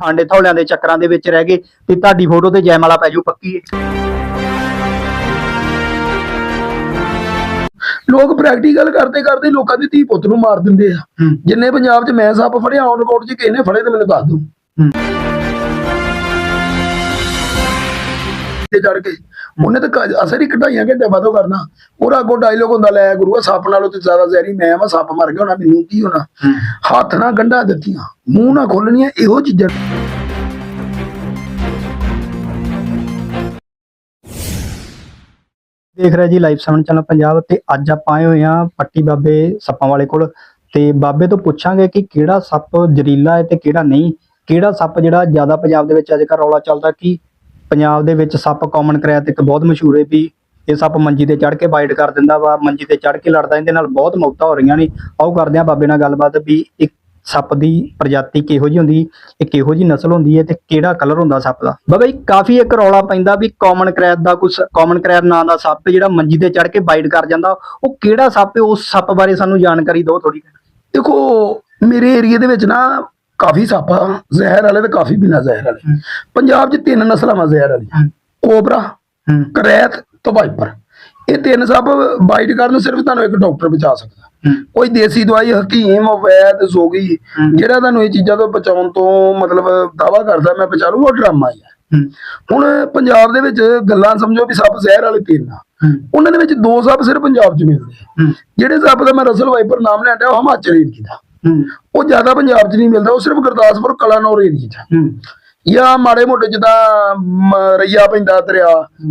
ਫਾਂਡੇ ਥੌਲਿਆਂ ਦੇ ਚੱਕਰਾਂ ਦੇ ਵਿੱਚ ਰਹਿ ਗਏ ਤੇ ਤੁਹਾਡੀ ਫੋਟੋ ਤੇ ਜੈਮਾਲਾ ਪੈ ਜਾਊ ਪੱਕੀ ਲੋਕ ਪ੍ਰੈਕਟੀਕਲ ਕਰਦੇ ਕਰਦੇ ਲੋਕਾਂ ਦੀ ਧੀ ਪੁੱਤ ਨੂੰ ਮਾਰ ਦਿੰਦੇ ਆ। ਜਿੰਨੇ ਪੰਜਾਬ 'ਚ ਮੈਂ ਸੱਪ ਫੜਿਆ ਔਨ ਰਿਕਾਰਡ 'ਚ ਕਿਸੇ ਨੇ ਫੜੇ ਤੇ ਮੈਨੂੰ ਦੱਸ ਦਿਓ। ਤੇ ਚੜ ਕੇ ਉਹਨੇ ਤਾਂ ਕ- ਅਸਰ ਹੀ ਕਢਾਈਆਂ ਘੰਟੇ ਬਾਅਦੋਂ ਕਰਨਾ। ਉਹਦਾ ਅੱਗੋਂ ਡਾਇਲੋਗ ਹੁੰਦਾ ਲੈ ਗੁਰੂਆ ਸੱਪ ਨਾਲੋਂ ਤੇ ਜ਼ਿਆਦਾ ਜ਼ਹਿਰੀ ਮੈਂ ਵਾ ਸੱਪ ਮਰ ਗਿਆ ਹੋਣਾ ਮੈਨੂੰ ਕੀ ਹੋਣਾ? ਹੱਥ ਨਾਲ ਗੰਢਾਂ ਦਿੱਤੀਆਂ ਮੂੰਹ ਨਾਲ ਖੋਲਣੀਆਂ ਇਹੋ ਚੀਜ਼ਾਂ। ਦੇਖ ਰਹੇ ਜੀ ਲਾਈਵ 7 ਚੈਨਲ ਪੰਜਾਬ ਤੇ ਅੱਜ ਆਪਾਂ ਆਏ ਹੋਏ ਆ ਪੱਟੀ ਬਾਬੇ ਸੱਪਾਂ ਵਾਲੇ ਕੋਲ। ਤੇ ਬਾਬੇ ਤੋਂ ਪੁੱਛਾਂਗੇ ਕਿ ਕਿਹੜਾ ਸੱਪ ਜ਼ਰੀਲਾ ਹੈ ਤੇ ਕਿਹੜਾ ਨਹੀਂ? ਕਿਹੜਾ ਸੱਪ ਜਿਹੜਾ ਜ਼ਿਆਦਾ ਪੰਜਾਬ ਦੇ ਵਿੱਚ ਅੱਜ ਕੱਲ੍ਹ ਰੌਲਾ ਚੱਲਦਾ ਕਿ ਪੰਜਾਬ ਦੇ ਵਿੱਚ ਸੱਪ ਕਾਮਨ ਕਰਿਆ ਇੱਕ ਬਹੁਤ ਮਸ਼ਹੂਰ ਹੈ ਵੀ ਇਹ ਸੱਪ ਮੰਜੀ ਤੇ ਚੜ ਕੇ ਬਾਈਟ ਕਰ ਦਿੰਦਾ ਵਾ, ਮੰਜੀ ਤੇ ਚੜ ਕੇ ਲੜਦਾ, ਇਹਦੇ ਨਾਲ ਬਹੁਤ ਮੌਤਾਂ ਹੋ ਰਹੀਆਂ ਨੇ। ਆਓ ਕਰਦੇ ਆ ਬਾਬੇ ਨਾਲ ਗੱਲਬਾਤ ਵੀ ਇੱਕ ਸੱਪ ਦੀ ਪ੍ਰਜਾਤੀ ਕਿਹੋ ਜੀ ਹੁੰਦੀ, ਇਹ ਕਿਹੋ ਜੀ ਨਸਲ ਹੁੰਦੀ ਹੈ ਤੇ ਕਿਹੜਾ ਕਲਰ ਹੁੰਦਾ ਸੱਪ ਦਾ। ਬਾਬਾ ਜੀ, ਕਾਫੀ ਇੱਕ ਰੌਲਾ ਪੈਂਦਾ ਵੀ ਕਾਮਨ ਕਰੈਤ ਦਾ ਕੁਝ ਕਾਮਨ ਕਰੈਤ ਨਾਂ ਦਾ ਸੱਪ ਜਿਹੜਾ ਮੰਜੀ ਤੇ ਚੜ ਕੇ ਬਾਈਟ ਕਰ ਜਾਂਦਾ, ਉਹ ਕਿਹੜਾ ਸੱਪ ਹੈ? ਉਸ ਸੱਪ ਬਾਰੇ ਸਾਨੂੰ ਜਾਣਕਾਰੀ ਦਿਓ ਥੋੜੀ ਦੇਖੋ, ਮੇਰੇ ਏਰੀਆ ਦੇ ਵਿੱਚ ਨਾ ਕਾਫੀ ਸੱਪ ਜ਼ਹਿਰ ਵਾਲੇ ਤੇ ਕਾਫੀ ਬਿਨਾ ਜ਼ਹਿਰ ਵਾਲੇ। ਪੰਜਾਬ 'ਚ ਤਿੰਨ ਨਸਲਾਂ ਵਾ ਜ਼ਹਿਰ ਵਾਲੀਆਂ। ਕੋਬਰਾ ਕਰੈਤ ਤੇ ਵਾਈਪਰ। ਇਹ ਤਿੰਨ ਸੱਪ ਬਾਈਟ ਕਰਨ ਸਿਰਫ ਤੁਹਾਨੂੰ ਇੱਕ ਡਾਕਟਰ ਬਚਾ ਸਕਦਾ। ਕੋਈ ਦੇਸੀ ਦਵਾਈ ਹਕੀਮ ਵੈਦ ਜੋਗੀ ਹੂੰ। ਜਿਹੜਾ ਤੁਹਾਨੂੰ ਇਹ ਚੀਜ਼ਾਂ ਤੋਂ ਬਚਾਉਣ ਤੋਂ ਮਤਲਬ ਦਾਵਾ ਕਰਦਾ ਮੈਂ ਬਚਾ ਉਹ ਡਰਾਮਾ ਹੀ ਹੈ। ਹੁਣ ਪੰਜਾਬ ਦੇ ਵਿੱਚ ਗੱਲਾਂ ਸਮਝੋ ਵੀ ਸੱਪ ਜ਼ਹਿਰ ਵਾਲੇ ਤਿੰਨ ਆ। ਉਹਨਾਂ ਦੇ ਵਿੱਚ ਦੋ ਸੱਪ ਸਿਰਫ ਪੰਜਾਬ 'ਚ ਮਿਲਦੇ ਆ। ਜਿਹੜੇ ਸੱਪ ਦਾ ਮੈਂ ਰਸਲ ਵਾਈਪਰ ਨਾਮ ਲੈਣ ਡਿਆ ਉਹ ਹਿਮਾਚਲ ਏਰੀਆ ਦਾ। ਉਹ ਜ਼ਿਆਦਾ ਪੰਜਾਬ 'ਚ ਨਹੀਂ ਮਿਲਦਾ ਉਹ ਸਿਰਫ ਗੁਰਦਾਸਪੁਰ ਕਲਾਨੌਰ ਏਰੀਆ 'ਚ ਆ। ਹੂੰ। ਜਾਂ ਮਾੜੇ ਮੋਟੇ ਜਿੱਦਾਂ ਰਈਆ ਪੈਂਦਾ ਦਰਿਆ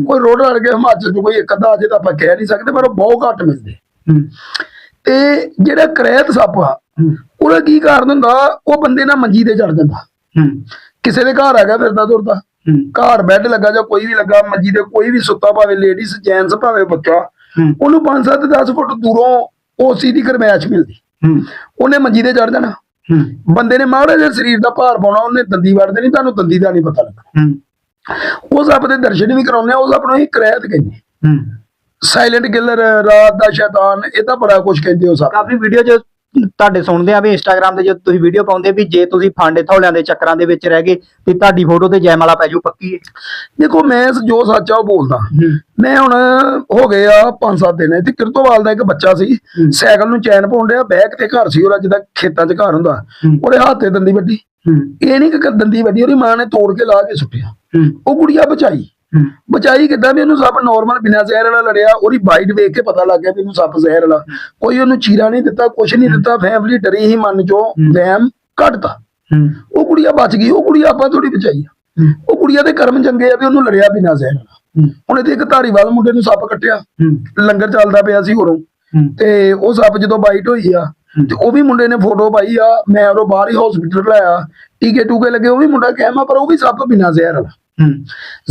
ਕੋਈ ਰੋਡ ਲੜ ਕੇ ਹਿਮਾਚਲ 'ਚ ਕੋਈ ਇੱਕ ਅੱਧਾ ਅਜੇ ਤਾਂ ਆਪਾਂ ਕਹਿ ਨਹੀਂ ਸਕਦੇ ਪਰ ਉਹ ਬਹੁਤ ਘੱਟ ਮਿਲਦੇ। ਤੇ ਜਿਹੜਾ ਕਰੈਤ ਸੱਪ ਆ ਉਹਦਾ ਕੀ ਕਾਰਨ ਹੁੰਦਾ ਉਹ ਬੰਦੇ ਨਾਲ ਮੰਜੀ ਤੇ ਚੜ ਜਾਂਦਾ। ਕਿਸੇ ਦੇ ਘਰ ਹੈਗਾ ਫਿਰਦਾ ਤੁਰਦਾ ਘਰ ਬੈੱਡ ਲੱਗਾ ਜਾਂ ਕੋਈ ਵੀ ਲੱਗਾ ਮੰਜੀ ਤੇ ਕੋਈ ਵੀ ਸੁੱਤਾ ਭਾਵੇਂ ਲੇਡੀਜ਼ ਜੈਂਟਸ ਭਾਵੇਂ ਬੱਚਾ ਉਹਨੂੰ 5-7 10 ਫੁੱਟ ਦੂਰੋਂ ਉਸੀ ਦੀ ਗਰਮੈਸ਼ ਮਿਲਦੀ। ਉਹਨੇ ਮੰਜੀ ਤੇ ਚੜ ਜਾਣਾ। ਬੰਦੇ ਨੇ ਮਾੜਾ ਜਿਹਾ ਸਰੀਰ ਦਾ ਭਾਰ ਪਾਉਣਾ ਉਹਨੇ ਦੰਦੀ ਵੜਦੇ ਨਹੀਂ ਤੁਹਾਨੂੰ ਦੰਦੀ ਦਾ ਨਹੀਂ ਪਤਾ ਲੱਗਣਾ ਹੂੰ। ਉਸ ਆਪ ਦੇ ਦਰਸ਼ਨ ਵੀ ਕਰਾਉਂਦੇ ਆ ਉਸ ਆਪ ਨੂੰ ਹੀ ਕਰੈਤ ਕਹਿੰਦੇ ਸਾਇਲੈਂਟ ਕਿਲਰ ਰਾਤ ਦਾ ਸ਼ੈਤਾਨ ਇਹ ਤਾਂ ਬੜਾ ਕੁਝ ਕਹਿੰਦੇ ਹੋ ਸਭ। ਕਾਫੀ ਵੀਡੀਓ ਚ ਤੁਹਾਡੇ ਸੁਣਦੇ ਆ ਵੀ ਇੰਸਟਾਗ੍ਰam ਤੇ ਜਦ ਤੁਸੀਂ ਵੀਡੀਓ ਪਾਉਂਦੇ ਵੀ ਜੇ ਤੁਸੀਂ ਫਾਂਡੇ ਥੌਲਿਆਂ ਦੇ ਚੱਕਰਾਂ ਦੇ ਵਿੱਚ ਰਹਿ ਗਏ ਤੇ ਤੁਹਾਡੀ ਫੋਟੋ ਤੇ ਜੈਮਾਲਾ ਪੈ ਜਾਊ ਪੱਕੀ ਦੇਖੋ ਮੈਂ ਜੋ ਸੱਚ ਆ ਉਹ ਬੋਲਦਾ। ਮੈਂ ਹੁਣ ਹੋ ਗਏ ਆ 5-7 ਦਿਨ ਤੇ ਕਿਰਤੋਵਾਲ ਦਾ ਇੱਕ ਬੱਚਾ ਸੀ। ਸਾਈਕਲ ਨੂੰ ਚੈਨ ਪਾਉਣ ਡਿਆ ਬੈਕ ਤੇ ਘਰ ਸੀ ਉਹਦਾ ਜਿੱਦਾਂ ਖੇਤਾਂ 'ਚ ਘਰ ਹੁੰਦਾ। ਉਹਦੇ ਹੱਥ ਤੇ ਦੰਦੀ ਵੱਡੀ ਇਹ ਨਹੀਂ ਕਿ ਦੰਦੀ ਵੱਡੀ ਉਹਦੀ ਮਾਂ ਨੇ ਤੋੜ ਕੇ ਲਾ ਕੇ ਸੁੱਟਿਆ। ਉਹ ਕੁੜੀਆ ਬਚਾਈ। ਬਚਾਈ ਕਿੱਦਾਂ ਵੀ ਇਹਨੂੰ ਸੱਪ ਨਾਰਮਲ ਬਿਨਾਂ ਜ਼ਹਿਰ ਵਾਲਾ ਲੜਿਆ ਉਹਦੀ ਬਾਈਟ ਵੇਖ ਕੇ ਪਤਾ ਲੱਗ ਗਿਆ ਵੀ ਇਹਨੂੰ ਸੱਪ ਜ਼ਹਿਰ ਵਾਲਾ। ਕੋਈ ਉਹਨੂੰ ਚੀਰਾ ਨਹੀਂ ਦਿੱਤਾ ਕੁਛ ਨਹੀਂ ਦਿੱਤਾ ਫੈਮਿਲੀ ਡਰੀ ਹੀ ਮਨ ਚੋਂ ਵਹਿਮ ਹੂੰ। ਉਹ ਕੁੜੀਆ ਬਚ ਗਈ ਉਹ ਕੁੜੀਆ ਆਪਾਂ ਥੋੜੀ ਬਚਾਈ ਉਹ ਕੁੜੀਆ ਦੇ ਕਰਮ ਚੰਗੇ ਆ ਵੀ ਉਹਨੂੰ ਲੜਿਆ ਬਿਨਾਂ ਜ਼ਹਿਰ ਵਾਲਾ। ਹੁਣ ਇਹਦੇ ਇੱਕ ਧਾਰੀਵਾਲ ਮੁੰਡੇ ਨੂੰ ਸੱਪ ਕੱਟਿਆ। ਲੰਗਰ ਚੱਲਦਾ ਪਿਆ ਸੀ ਉਰੋਂ। ਹੂੰ। ਤੇ ਉਹ ਸੱਪ ਜਦੋਂ ਬਾਈਟ ਹੋਈ ਆ ਤੇ ਉਹ ਵੀ ਮੁੰਡੇ ਨੇ ਫੋਟੋ ਪਾਈ ਆ। ਮੈਂ ਉਹ ਬਾਹਰ ਹੀ ਹਸਪੀਟਲ ਲਾਇਆ ਟੀਕੇ ਟੂਕੇ ਲੱਗੇ ਉਹ ਵੀ ਮੁੰਡਾ ਕਹਿਮਾ ਪਰ ਉਹ ਵੀ ਸੱਪ ਬਿਨਾਂ ਜ਼ਹਿਰ ਵਾਲਾ।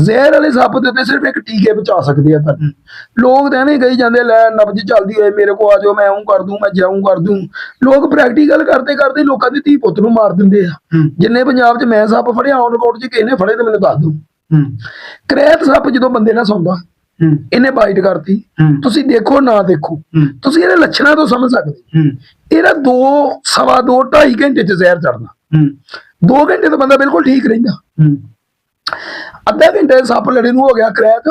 ਜ਼ਹਿਰ ਵਾਲੇ ਸੱਪ ਦੇ ਉੱਤੇ ਸਿਰਫ ਇੱਕ ਟੀਕੇ ਬਚਾ ਸਕਦੇ ਆ ਪਰ ਹੂੰ। ਲੋਕ ਤਾਂ ਐਵੇਂ ਕਹੀ ਜਾਂਦੇ ਲੈ ਨਬਜ ਚੱਲਦੀ ਹੋਏ ਮੇਰੇ ਕੋ ਆ ਜਾਓ ਮੈਂ ਉਹ ਕਰ ਦੂੰ ਮੈਂ ਜਾਉਂ ਕਰ ਦੂੰ। ਲੋਕ ਪ੍ਰੈਕਟੀਕਲ ਕਰਦੇ ਕਰਦੇ ਲੋਕਾਂ ਦੀ ਧੀ ਪੁੱਤ ਨੂੰ ਮਾਰ ਦਿੰਦੇ ਆ। ਜਿੰਨੇ ਪੰਜਾਬ 'ਚ ਮੈਂ ਸੱਪ ਫੜਿਆ ਔਨ ਰਿਕਾਰਡ 'ਚ ਕਿਸੇ ਨੇ ਫੜੇ ਤੇ ਮੈਨੂੰ ਦੱਸ ਹੂੰ। ਕਰੈਤ ਸੱਪ ਜਦੋਂ ਬੰਦੇ ਨਾਲ ਸੌਂਦਾ ਇਹਨੇ ਬਾਈਟ ਕਰਤੀ। ਤੁਸੀਂ ਦੇਖੋ ਨਾ ਦੇਖੋ। ਤੁਸੀਂ ਇਹਦੇ ਲੱਛਣਾਂ ਤੋਂ ਸਮਝ ਸਕਦੇ। ਇਹਦਾ 2 ਸਵਾ 2 2.5 ਘੰਟੇ 'ਚ ਜ਼ਹਿਰ ਚੜਨਾ ਹੂੰ। 2 ਘੰਟੇ ਤਾਂ ਬੰਦਾ ਬਿਲਕੁਲ ਠੀਕ ਰਹਿੰਦਾ। ਅੱਧਾ ਘੰਟੇ ਸੱਪ ਲੜੇ ਨੂੰ ਹੋ ਗਿਆ ਕਰੈਕ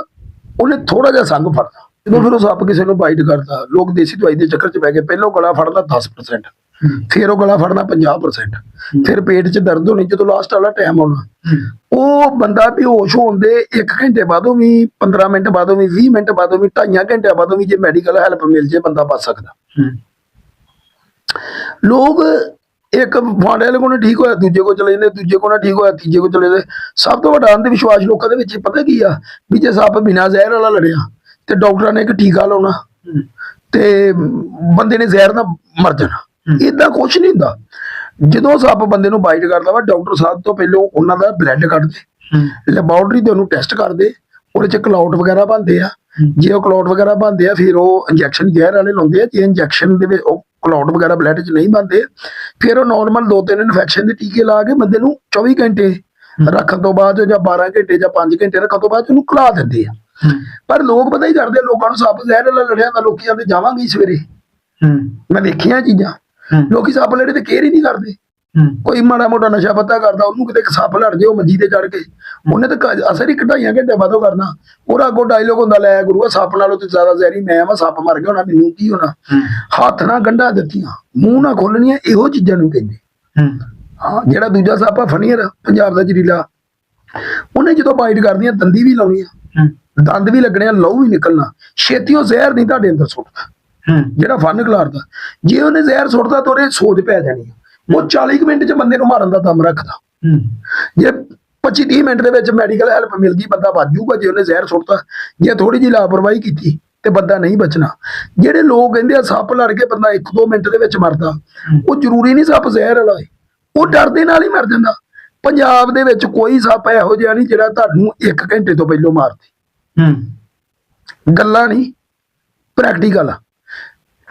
ਉਹਨੇ ਥੋੜਾ ਜਿਹਾ ਸੰਗ ਫੜਦਾ ਜਦੋਂ ਫਿਰ ਉਹ ਸੱਪ ਕਿਸੇ ਨੂੰ ਬਾਈਟ ਕਰਦਾ ਲੋਕ ਦੇਸੀ ਦਵਾਈ ਦੇ ਚੱਕਰ 'ਚ ਪੈ ਗਏ ਪਹਿਲੋਂ ਗਲਾ ਫੜਦਾ 10% ਫਿਰ ਉਹ ਗਲਾ ਫੜਨਾ 50% ਫਿਰ ਪੇਟ 'ਚ ਦਰਦ ਹੋਣੀ ਜਦੋਂ ਲਾਸਟ ਵਾਲਾ ਟਾਈਮ ਆਉਣਾ ਉਹ ਬੰਦਾ ਬੇਹੋਸ਼ ਹੋਣ ਦੇ 1 ਘੰਟੇ ਬਾਅਦੋਂ ਵੀ 15 ਮਿੰਟ ਬਾਅਦੋਂ ਵੀ 20 ਮਿੰਟ ਬਾਅਦੋਂ ਵੀ 2.5 ਘੰਟਿਆਂ ਬਾਅਦੋਂ ਵੀ ਜੇ ਮੈਡੀਕਲ ਹੈਲਪ ਮਿਲ ਜੇ ਬੰਦਾ ਬਚ ਸਕਦਾ। ਲੋਕ ਇੱਕ ਫਾਂਡੇ ਵਾਲੇ ਕੋਲ ਠੀਕ ਹੋਇਆ ਦੂਜੇ ਕੋਲ ਚਲੇ ਜਾਂਦੇ ਦੂਜੇ ਕੋਲ ਨਾ ਠੀਕ ਹੋਇਆ ਤੀਜੇ ਕੋਲ ਚਲੇ ਜਾਂਦੇ। ਸਭ ਤੋਂ ਵੱਡਾ ਅੰਧ ਵਿਸ਼ਵਾਸ ਲੋਕਾਂ ਦੇ ਵਿੱਚ ਪਤਾ ਕੀ ਆ? ਵੀ ਜੇ ਸੱਪ ਬਿਨਾਂ ਜ਼ਹਿਰ ਵਾਲਾ ਲੜਿਆ ਤੇ ਡਾਕਟਰਾਂ ਨੇ ਇੱਕ ਟੀਕਾ ਲਾਉਣਾ ਤੇ ਬੰਦੇ ਨੇ ਜ਼ਹਿਰ ਨਾਲ ਮਰ ਜਾਣਾ। ਇਦਾਂ ਕੁਝ ਨਹੀਂ ਹੁੰਦਾ। ਜਦੋਂ ਸੱਪ ਬੰਦੇ ਨੂੰ ਬਾਈਟ ਕਰਦਾ ਵਾ ਡਾਕਟਰ ਸਾਹਿਬ ਤੋਂ ਪਹਿਲਾਂ ਉਹਨਾਂ ਦਾ ਬਲੱਡ ਕੱਢਦੇ ਲੈਬੋਰਟਰੀ ਤੇ ਉਹਨੂੰ ਟੈਸਟ ਕਰਦੇ ਉਹਦੇ ਚ ਕਲਾਉਟ ਵਗੈਰਾ ਬਣਦੇ ਆ। ਜੇ ਉਹ ਕਲਾਉਟ ਵਗੈਰਾ ਬਣਦੇ ਆ ਫਿਰ ਉਹ ਇੰਜੈਕਸ਼ਨ ਜ਼ਹਿਰ ਵਾਲੇ ਲਾਉਂਦੇ ਆ। ਜੇ ਇੰਜੈਕਸ਼ਨ ਦੇ ਵਿੱਚ ਉਹ ਕਲਾਉਟ ਵਗੈਰਾ ਬਲੱਡ 'ਚ ਨਹੀਂ ਬਣਦੇ ਫਿਰ ਉਹ ਨਾਰਮਲ ਦੋ ਤਿੰਨ ਇਨਫੈਕਸ਼ਨ ਦੇ ਟੀਕੇ ਲਾ ਕੇ ਬੰਦੇ ਨੂੰ 24 ਘੰਟੇ ਰੱਖਣ ਤੋਂ ਬਾਅਦ ਜਾਂ 12 ਘੰਟੇ ਜਾਂ 5 ਘੰਟੇ ਰੱਖਣ ਤੋਂ ਬਾਅਦ ਉਹਨੂੰ ਖਲਾ ਦਿੰਦੇ ਆ। ਪਰ ਲੋਕ ਪਤਾ ਹੀ ਕਰਦੇ ਲੋਕਾਂ ਨੂੰ ਸੱਪ ਜ਼ਹਿਰ ਵਾਲਾ ਲੜਿਆ ਤਾਂ ਲੋਕੀ ਆਂਦੇ ਜਾਵਾਂਗੇ ਸਵੇਰੇ। ਮੈਂ ਦੇਖੀਆਂ ਚੀਜ਼ਾਂ। ਲੋਕੀ ਸੱਪ ਲੜੇ ਤੇ ਕੇਅਰ ਹੀ ਨਹੀਂ ਕਰਦੇ। ਕੋਈ ਮਾੜਾ ਮੋਟਾ ਨਸ਼ਾ ਪੱਤਾ ਕਰਦਾ ਉਹਨੂੰ ਕਿਤੇ ਸੱਪ ਲੜ ਜੇ ਉਹ ਮੰਜੀ ਤੇ ਚੜ ਕੇ। ਉਹਨੇ ਤਾਂ ਕ- ਅਸਰ ਹੀ ਕਢਾਈਆਂ ਘੰਟੇ ਬਾਅਦੋਂ ਕਰਨਾ। ਉਹਦਾ ਅੱਗੋਂ ਡਾਇਲੋਗ ਹੁੰਦਾ ਲੈ ਗੁਰੂਆ ਸੱਪ ਨਾਲੋਂ ਤੇ ਜ਼ਿਆਦਾ ਜ਼ਹਿਰੀ ਮੈਂ ਵਾ ਸੱਪ ਮਰ ਗਿਆ ਹੋਣਾ ਮੈਨੂੰ ਕੀ ਹੋਣਾ? ਹੱਥ ਨਾਲ ਗੰਢਾਂ ਦਿੱਤੀਆਂ ਮੂੰਹ ਨਾਲ ਖੋਲਣੀਆਂ ਇਹੋ ਚੀਜ਼ਾਂ ਨੂੰ ਕਹਿੰਦੇ। ਹੂੰ। ਜਿਹੜਾ ਦੂਜਾ ਸੱਪ ਆ ਫਨੀਅਰ ਪੰਜਾਬ ਦਾ ਜ਼ਰੀਲਾ। ਉਹਨੇ ਜਦੋਂ ਬਾਈਟ ਕਰਦੀਆਂ ਦੰਦੀ ਵੀ ਲਾਉਣੀ ਆ। ਦੰਦ ਵੀ ਲੱਗਣੇ ਆ ਲਹੂ ਵੀ ਨਿਕਲਣਾ। ਛੇਤੀ ਉਹ ਜ਼ਹਿਰ ਨਹੀਂ ਤੁਹਾਡੇ ਅੰਦਰ ਸੁੱਟਦਾ। ਜਿਹੜਾ ਫਨ ਖਿਲਾਰਦਾ। ਜੇ ਉਹਨੇ ਜ਼ਹਿਰ ਸੁੱਟਦਾ ਤਾਂ ਉਹਦੇ ਸੋਚ ਪੈ ਜਾਣੀ ਆ। ਉਹ 40 ਕੁ ਮਿੰਟ ਚ ਬੰਦੇ ਨੂੰ ਮਾਰਨ ਦਾ ਦਮ ਰੱਖਦਾ। ਜੇ 25 30 ਮਿੰਟ ਦੇ ਵਿੱਚ ਮੈਡੀਕਲ ਹੈਲਪ ਮਿਲ ਗਈ ਬੰਦਾ ਬਚ ਜਾਊਗਾ ਜੇ ਉਹਨੇ ਜ਼ਹਿਰ ਸੁੱਟਤਾ ਜੇ ਥੋੜੀ ਜਿਹੀ ਲਾਪਰਵਾਹੀ ਕੀਤੀ ਤੇ ਬੰਦਾ ਨਹੀਂ ਬਚਣਾ। ਜਿਹੜੇ ਲੋਕ ਕਹਿੰਦੇ ਆ ਸੱਪ ਲੜ ਕੇ ਬੰਦਾ 1-2 ਮਿੰਟ ਦੇ ਵਿੱਚ ਮਰਦਾ ਉਹ ਜ਼ਰੂਰੀ ਨਹੀਂ ਸੱਪ ਜ਼ਹਿਰ ਵਾਲਾ ਹੈ ਉਹ ਡਰ ਦੇ ਨਾਲ ਹੀ ਮਰ ਜਾਂਦਾ। ਪੰਜਾਬ ਦੇ ਵਿੱਚ ਕੋਈ ਸੱਪ ਇਹੋ ਜਿਹਾ ਨਹੀਂ ਜਿਹੜਾ ਤੁਹਾਨੂੰ 1 ਘੰਟੇ ਤੋਂ ਪਹਿਲਾਂ ਮਾਰ ਦੇ ਹੂੰ। ਗੱਲਾਂ ਨਹੀਂ ਪ੍ਰੈਕਟੀਕਲ ਆ।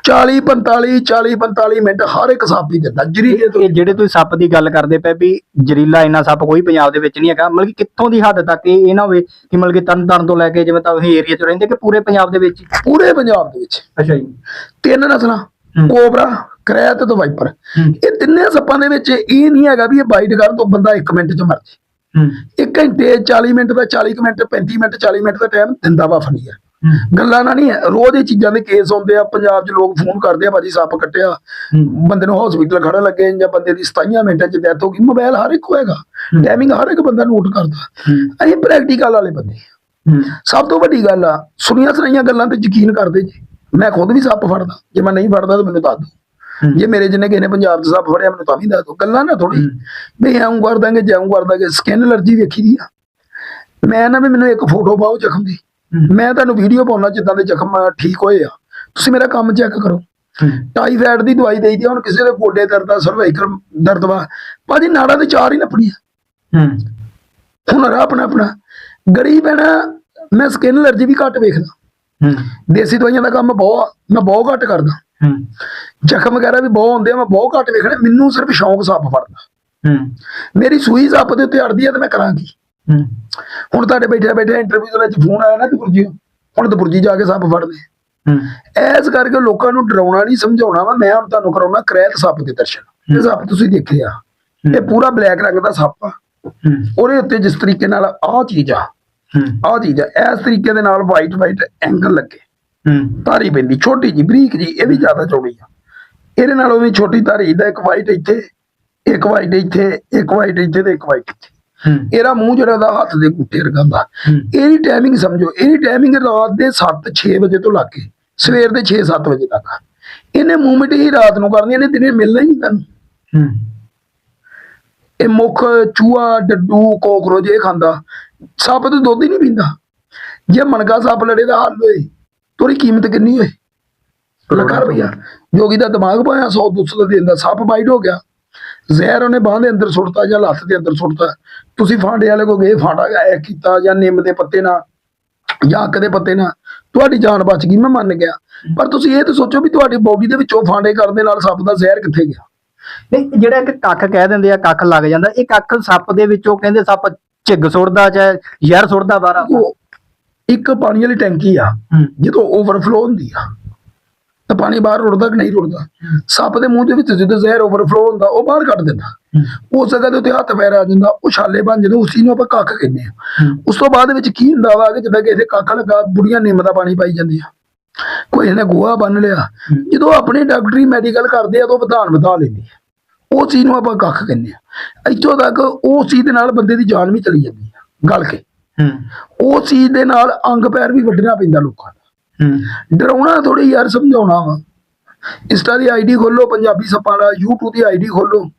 40 45 40 45 ਮਿੰਟ ਹਰ ਇੱਕ ਸੱਪ ਹੀ ਦਿੰਦਾ ਜਰੀਏ ਤੋਂ ਇਹ ਜਿਹੜੇ ਤੁਸੀਂ ਸੱਪ ਦੀ ਗੱਲ ਕਰਦੇ ਪਏ ਵੀ ਜ਼ਰੀਲਾ ਇੰਨਾ ਸੱਪ ਕੋਈ ਪੰਜਾਬ ਦੇ ਵਿੱਚ ਨਹੀਂ ਹੈਗਾ ਮਤਲਬ ਕਿ ਕਿੱਥੋਂ ਦੀ ਹੱਦ ਤੱਕ ਇਹ ਇਹ ਨਾ ਹੋਵੇ ਕਿ ਮਤਲਬ ਕਿ ਤਰਨ ਤੋਂ ਲੈ ਕੇ ਜਿਵੇਂ ਤਾਂ ਇਹ ਏਰੀਆ 'ਚ ਰਹਿੰਦੇ ਕਿ ਪੂਰੇ ਪੰਜਾਬ ਦੇ ਵਿੱਚ? ਪੂਰੇ ਪੰਜਾਬ ਦੇ ਵਿੱਚ। ਅੱਛਾ ਜੀ। ਤਿੰਨ ਨਸਲਾਂ। ਕੋਬਰਾ ਕਰੈਤ ਤੇ ਵਾਈਪਰ। ਇਹ ਤਿੰਨੇ ਸੱਪਾਂ ਦੇ ਵਿੱਚ ਇਹ ਨਹੀਂ ਹੈਗਾ ਵੀ ਇਹ ਬਾਈਟ ਕਰਨ ਤੋਂ ਬੰਦਾ 1 ਮਿੰਟ ਚ ਮਰ ਜੇ। ਘੰਟੇ 40 ਮਿੰਟ ਦਾ 40 ਕੁ ਮਿੰਟ 35 ਮਿੰਟ 40 ਮਿੰਟ ਦਾ ਟਾਈਮ ਦਿੰਦਾ ਵਾ ਫਨੀਅਰ ਹੂੰ ਗੱਲਾਂ ਨਾ ਨਹੀਂ ਹੈ। ਰੋਜ਼ ਇਹ ਚੀਜ਼ਾਂ ਦੇ ਕੇਸ ਹੁੰਦੇ ਆ। ਪੰਜਾਬ 'ਚ ਲੋਕ ਫੋਨ ਕਰਦੇ ਆ ਭਾਜੀ ਸੱਪ ਕੱਟਿਆ। ਬੰਦੇ ਨੂੰ ਹਸਪੀਟਲ ਖੜਾ ਲੱਗੇ ਜਾਂ ਬੰਦੇ ਦੀ 27 ਮਿੰਟਾਂ 'ਚ ਡੈਥ ਹੋ ਗਈ। ਮੋਬਾਈਲ ਹਰ ਇੱਕ ਹੋਏਗਾ। ਟਾਈਮਿੰਗ ਹਰ ਇੱਕ ਬੰਦਾ ਨੋਟ ਕਰਦਾ। ਹੂੰ। ਅਸੀਂ ਪ੍ਰੈਕਟੀਕਲ ਵਾਲੇ ਬੰਦੇ ਸਭ ਤੋਂ ਵੱਡੀ ਗੱਲ ਆ ਸੁਣੀਆਂ ਸੁਣਾਈਆਂ ਗੱਲਾਂ ਤੇ ਯਕੀਨ ਕਰਦੇ ਜੀ। ਮੈਂ ਖੁਦ ਵੀ ਸੱਪ ਫੜਦਾ। ਜੇ ਮੈਂ ਨਹੀਂ ਫੜਦਾ ਤਾਂ ਮੈਨੂੰ ਦੱਸ ਹੂੰ। ਜੇ ਮੇਰੇ ਜਿੰਨੇ ਕਿਸੇ ਨੇ ਪੰਜਾਬ 'ਚ ਸੱਪ ਫੜਿਆ ਮੈਨੂੰ ਤਾਂ ਵੀ ਦੱਸ ਦਿਓ। ਗੱਲਾਂ ਨਾ ਥੋੜੀ। ਵੀ ਐਂ ਕਰ ਦਾਂਗੇ ਜਿਉਂ ਕਰ ਦਾਂਗੇ। ਸਕਿਨ ਅਲਰਜੀ ਵੇਖੀ ਦੀ ਆ। ਮੈਂ ਨਾ ਵੀ ਮੈਨੂੰ ਇੱਕ ਫੋਟੋ ਪਾਓ ਜ਼ਖਮ ਦੀ। ਮੈਂ ਤੁਹਾਨੂੰ ਵੀਡੀਓ ਪਾਉਣਾ ਜਿੱਦਾਂ ਦੇ ਜ਼ਖਮ ਠੀਕ ਹੋਏ ਆ। ਤੁਸੀਂ ਮੇਰਾ ਕੰਮ ਚੈੱਕ ਕਰੋ। ਟਾਈਫਾਇਡ ਦੀ ਦਵਾਈ ਦੇਈਦੀ ਆ, ਹੁਣ ਕਿਸੇ ਦੇ ਗੋਡੇ ਦਰਦ ਆ ਸਰਵਾਈਕਲ ਦਰਦ ਵਾ। ਭਾਜੀ ਨਾੜਾਂ ਤੇ ਚਾਰ ਹੀ ਨੱਪਣੀਆਂ ਹੂੰ। ਹੁਣ ਰਾ ਆਪਣਾ ਆਪਣਾ। ਗਰੀਬ ਹੈ ਨਾ ਮੈਂ ਸਕਿਨ ਅਲਰਜੀ ਵੀ ਘੱਟ ਵੇਖਦਾ। ਹੂੰ। ਦੇਸੀ ਦਵਾਈਆਂ ਦਾ ਕੰਮ ਬਹੁਤ ਮੈਂ ਬਹੁਤ ਘੱਟ ਕਰਦਾ। ਹੂੰ। ਜ਼ਖਮ ਵਗੈਰਾ ਵੀ ਬਹੁਤ ਹੁੰਦੇ ਆ ਮੈਂ ਬਹੁਤ ਘੱਟ ਵੇਖਣਾ। ਮੈਨੂੰ ਸਿਰਫ ਸ਼ੌਂਕ ਸੱਪ ਫੜਦਾ। ਹੂੰ। ਮੇਰੀ ਸੂਈ ਸੱਪ ਦੇ ਉੱਤੇ ਅੜਦੀ ਆ ਤੇ ਮੈਂ ਕਰਾਂਗੀ। ਹੁਣ ਤੁਹਾਡੇ ਬੈਠੇ ਬੈਠੇ ਇੰਟਰਵਿਊ ਦੇ ਵਿੱਚ ਫੋਨ ਆਇਆ ਨਾ ਤੇ ਪੁਰਜੀ। ਹੁਣ ਤੇ ਪੁਰਜੀ ਜਾ ਕੇ ਸੱਪ ਫੜਦੇ ਐਸ ਕਰਕੇ ਲੋਕਾਂ ਨੂੰ ਡਰਾਉਣਾ ਨਹੀਂ ਸਮਝਾਉਣਾ ਵਾ ਮੈਂ ਹੁਣ ਤੁਹਾਨੂੰ ਕਰਾਉਣਾ ਕਰੈਤ ਸੱਪ ਦੇ ਦਰਸ਼ਨ। ਇਹ ਸੱਪ ਤੁਸੀਂ ਦੇਖਿਆ। ਇਹ ਪੂਰਾ ਬਲੈਕ ਰੰਗ ਦਾ ਸੱਪ ਆ। ਉਹਦੇ ਉੱਤੇ ਜਿਸ ਤਰੀਕੇ ਨਾਲ ਆਹ ਚੀਜ਼ ਆ। ਆਹ ਚੀਜ਼ ਆ। ਇਸ ਤਰੀਕੇ ਦੇ ਨਾਲ ਵਾਈਟ ਵਾਈਟ ਐਂਗਲ ਲੱਗੇ। ਧਾਰੀ ਪੈਂਦੀ ਛੋਟੀ ਜੀ ਬਰੀਕ ਜੀ ਇਹ ਵੀ ਜ਼ਿਆਦਾ ਚੌੜੀ ਆ। ਇਹਦੇ ਨਾਲੋਂ ਵੀ ਛੋਟੀ ਧਾਰੀ ਦਾ ਇੱਕ ਵਾਈਟ ਇੱਥੇ ਇੱਕ ਵਾਈਟ ਇੱਥੇ ਇੱਕ ਵਾਈਟ ਇੱਥੇ ਤੇ ਇੱਕ ਵਾਈਟ ਇੱਥੇ। ਇਹਦਾ ਮੂੰਹ ਜਿਹੜਾ ਦਾ ਹੱਥ ਦੇ ਗੁੱਟੇ ਵਰਗਾ ਹੂੰ। ਇਹਦੀ ਟਾਈਮਿੰਗ ਸਮਝੋ ਇਹਦੀ ਟਾਈਮਿੰਗ ਰਾਤ ਦੇ 7-6 ਵਜੇ ਤੋਂ ਲੱਗ ਕੇ ਸਵੇਰ ਦੇ 6-7 ਵਜੇ ਤੱਕ। ਇਹਨੇ ਮੂਵਮੈਂਟ ਹੀ ਰਾਤ ਨੂੰ ਕਰਨੀ ਇਹਨੇ ਦਿਨੇ ਮਿਲਣਾ ਹੀ ਨਹੀਂ ਤੁਹਾਨੂੰ ਇਹ ਮੁੱਖ ਚੂਹਾ ਡੱਡੂ ਕੋਕਰੋਚ ਇਹ ਖਾਂਦਾ। ਸੱਪ ਤੇ ਦੁੱਧ ਹੀ ਨਹੀਂ ਪੀਂਦਾ। ਜੇ ਮਣਕਾ ਸੱਪ ਲੜੇ ਦਾ ਹੱਲ ਹੋਏ। ਤੋਰੀ ਕੀਮਤ ਕਿੰਨੀ ਹੋਏ? ਲੱਖਾਂ ਰੁਪਈਆ। ਜੋਗੀ ਦਾ ਦਿਮਾਗ ਪਾਇਆ 100 200 ਦਾ ਦਿੰਦਾ ਸੱਪ ਬਾਈਟ ਹੋ ਗਿਆ। ਜ਼ਹਿਰ ਉਹਨੇ ਬਾਹ ਦੇ ਅੰਦਰ ਸੁੱਟਤਾ ਜਾਂ ਲੱਤ ਦੇ ਅੰਦਰ ਸੁੱਟਤਾ। ਤੁਸੀਂ ਫਾਂਡੇ ਵਾਲੇ ਕੋ ਗਏ ਫਾਂਡਾ ਇਹ ਕੀਤਾ ਜਾਂ ਨਿੰਮ ਦੇ ਪੱਤੇ ਨਾਲ ਜਾਂ ਅੱਕ ਦੇ ਪੱਤੇ ਨਾਲ ਤੁਹਾਡੀ ਜਾਨ ਬਚ ਗਈ ਮੈਂ ਮੰਨ ਗਿਆ। ਪਰ ਤੁਸੀਂ ਇਹ ਤਾਂ ਸੋਚੋ ਵੀ ਤੁਹਾਡੀ ਬੋਡੀ ਦੇ ਵਿੱਚੋਂ ਫਾਂਡੇ ਕਰਨ ਦੇ ਨਾਲ ਸੱਪ ਦਾ ਜ਼ਹਿਰ ਕਿੱਥੇ ਗਿਆ? ਨਹੀਂ ਜਿਹੜਾ ਇੱਕ ਕੱਖ ਕਹਿ ਦਿੰਦੇ ਆ ਕੱਖ ਲੱਗ ਜਾਂਦਾ। ਇਹ ਕੱਖ ਸੱਪ ਦੇ ਵਿੱਚੋਂ ਕਹਿੰਦੇ ਸੱਪ ਝਿੱਗ ਸੁੱਟਦਾ ਚਾਹੇ ਜ਼ਹਿਰ ਸੁੱਟਦਾ ਉਹ ਇੱਕ ਪਾਣੀ ਵਾਲੀ ਟੈਂਕੀ ਆ ਜਦੋਂ ਓਵਰਫਲੋ ਹੁੰਦੀ ਆ। ਤਾਂ ਪਾਣੀ ਬਾਹਰ ਰੁੜਦਾ ਕਿ ਨਹੀਂ ਰੁੜਦਾ? ਸੱਪ ਦੇ ਮੂੰਹ ਦੇ ਵਿੱਚ ਜਦੋਂ ਜ਼ਹਿਰ ਓਵਰਫਲੋ ਹੁੰਦਾ ਉਹ ਬਾਹਰ ਕੱਢ ਦਿੰਦਾ। ਉਸ ਜਗ੍ਹਾ ਦੇ ਉੱਤੇ ਹੱਥ ਪੈਰ ਆ ਜਾਂਦਾ ਉਹ ਛਾਲੇ ਬਣ ਜਾਂਦੇ ਉਸ ਨੂੰ ਆਪਾਂ ਕੱਖ ਕਹਿੰਦੇ ਆ ਉਸ ਤੋਂ ਬਾਅਦ ਵਿੱਚ ਕੀ ਹੁੰਦਾ ਵਾ ਕਿ ਜਿੱਦਾਂ ਕਿਸੇ ਕੱਖ ਲੱਗਾ ਬੁੜੀਆਂ ਨਿੰਮ ਦਾ ਪਾਣੀ ਪਾਈ ਜਾਂਦੀਆਂ। ਕੋਈ ਇਹਨੇ ਗੋਹਾ ਬੰਨ ਲਿਆ। ਜਦੋਂ ਆਪਣੇ ਡਾਕਟਰੀ ਮੈਡੀਕਲ ਕਰਦੇ ਆ ਤਾਂ ਉਹ ਵਿਧਾਨ ਵਧਾ ਲੈਂਦੇ ਆ। ਉਹ ਚੀਜ਼ ਨੂੰ ਆਪਾਂ ਕੱਖ ਕਹਿੰਦੇ ਆ ਇੱਥੋਂ ਤੱਕ ਉਸ ਚੀਜ਼ ਦੇ ਨਾਲ ਬੰਦੇ ਦੀ ਜਾਨ ਵੀ ਚਲੀ ਜਾਂਦੀ ਆ ਗਲ ਕੇ। ਹੂੰ। ਉਹ ਚੀਜ਼ ਦੇ ਨਾਲ ਅੰਗ ਪੈਰ ਵੀ ਵੱਢਣਾ ਪੈਂਦਾ ਲੋਕਾਂ ਦਾ ਡਰਾਉਣਾ ਥੋੜੀ ਯਾਰ ਸਮਝਾਉਣਾ ਵਾ। ਇੰਸਟਾ ਦੀ ਆਈਡੀ ਖੋਲੋ ਪੰਜਾਬੀ ਸੱਪਾਂ ਵਾਲਾ YouTube ਦੀ ਆਈਡੀ ਖੋਲੋ।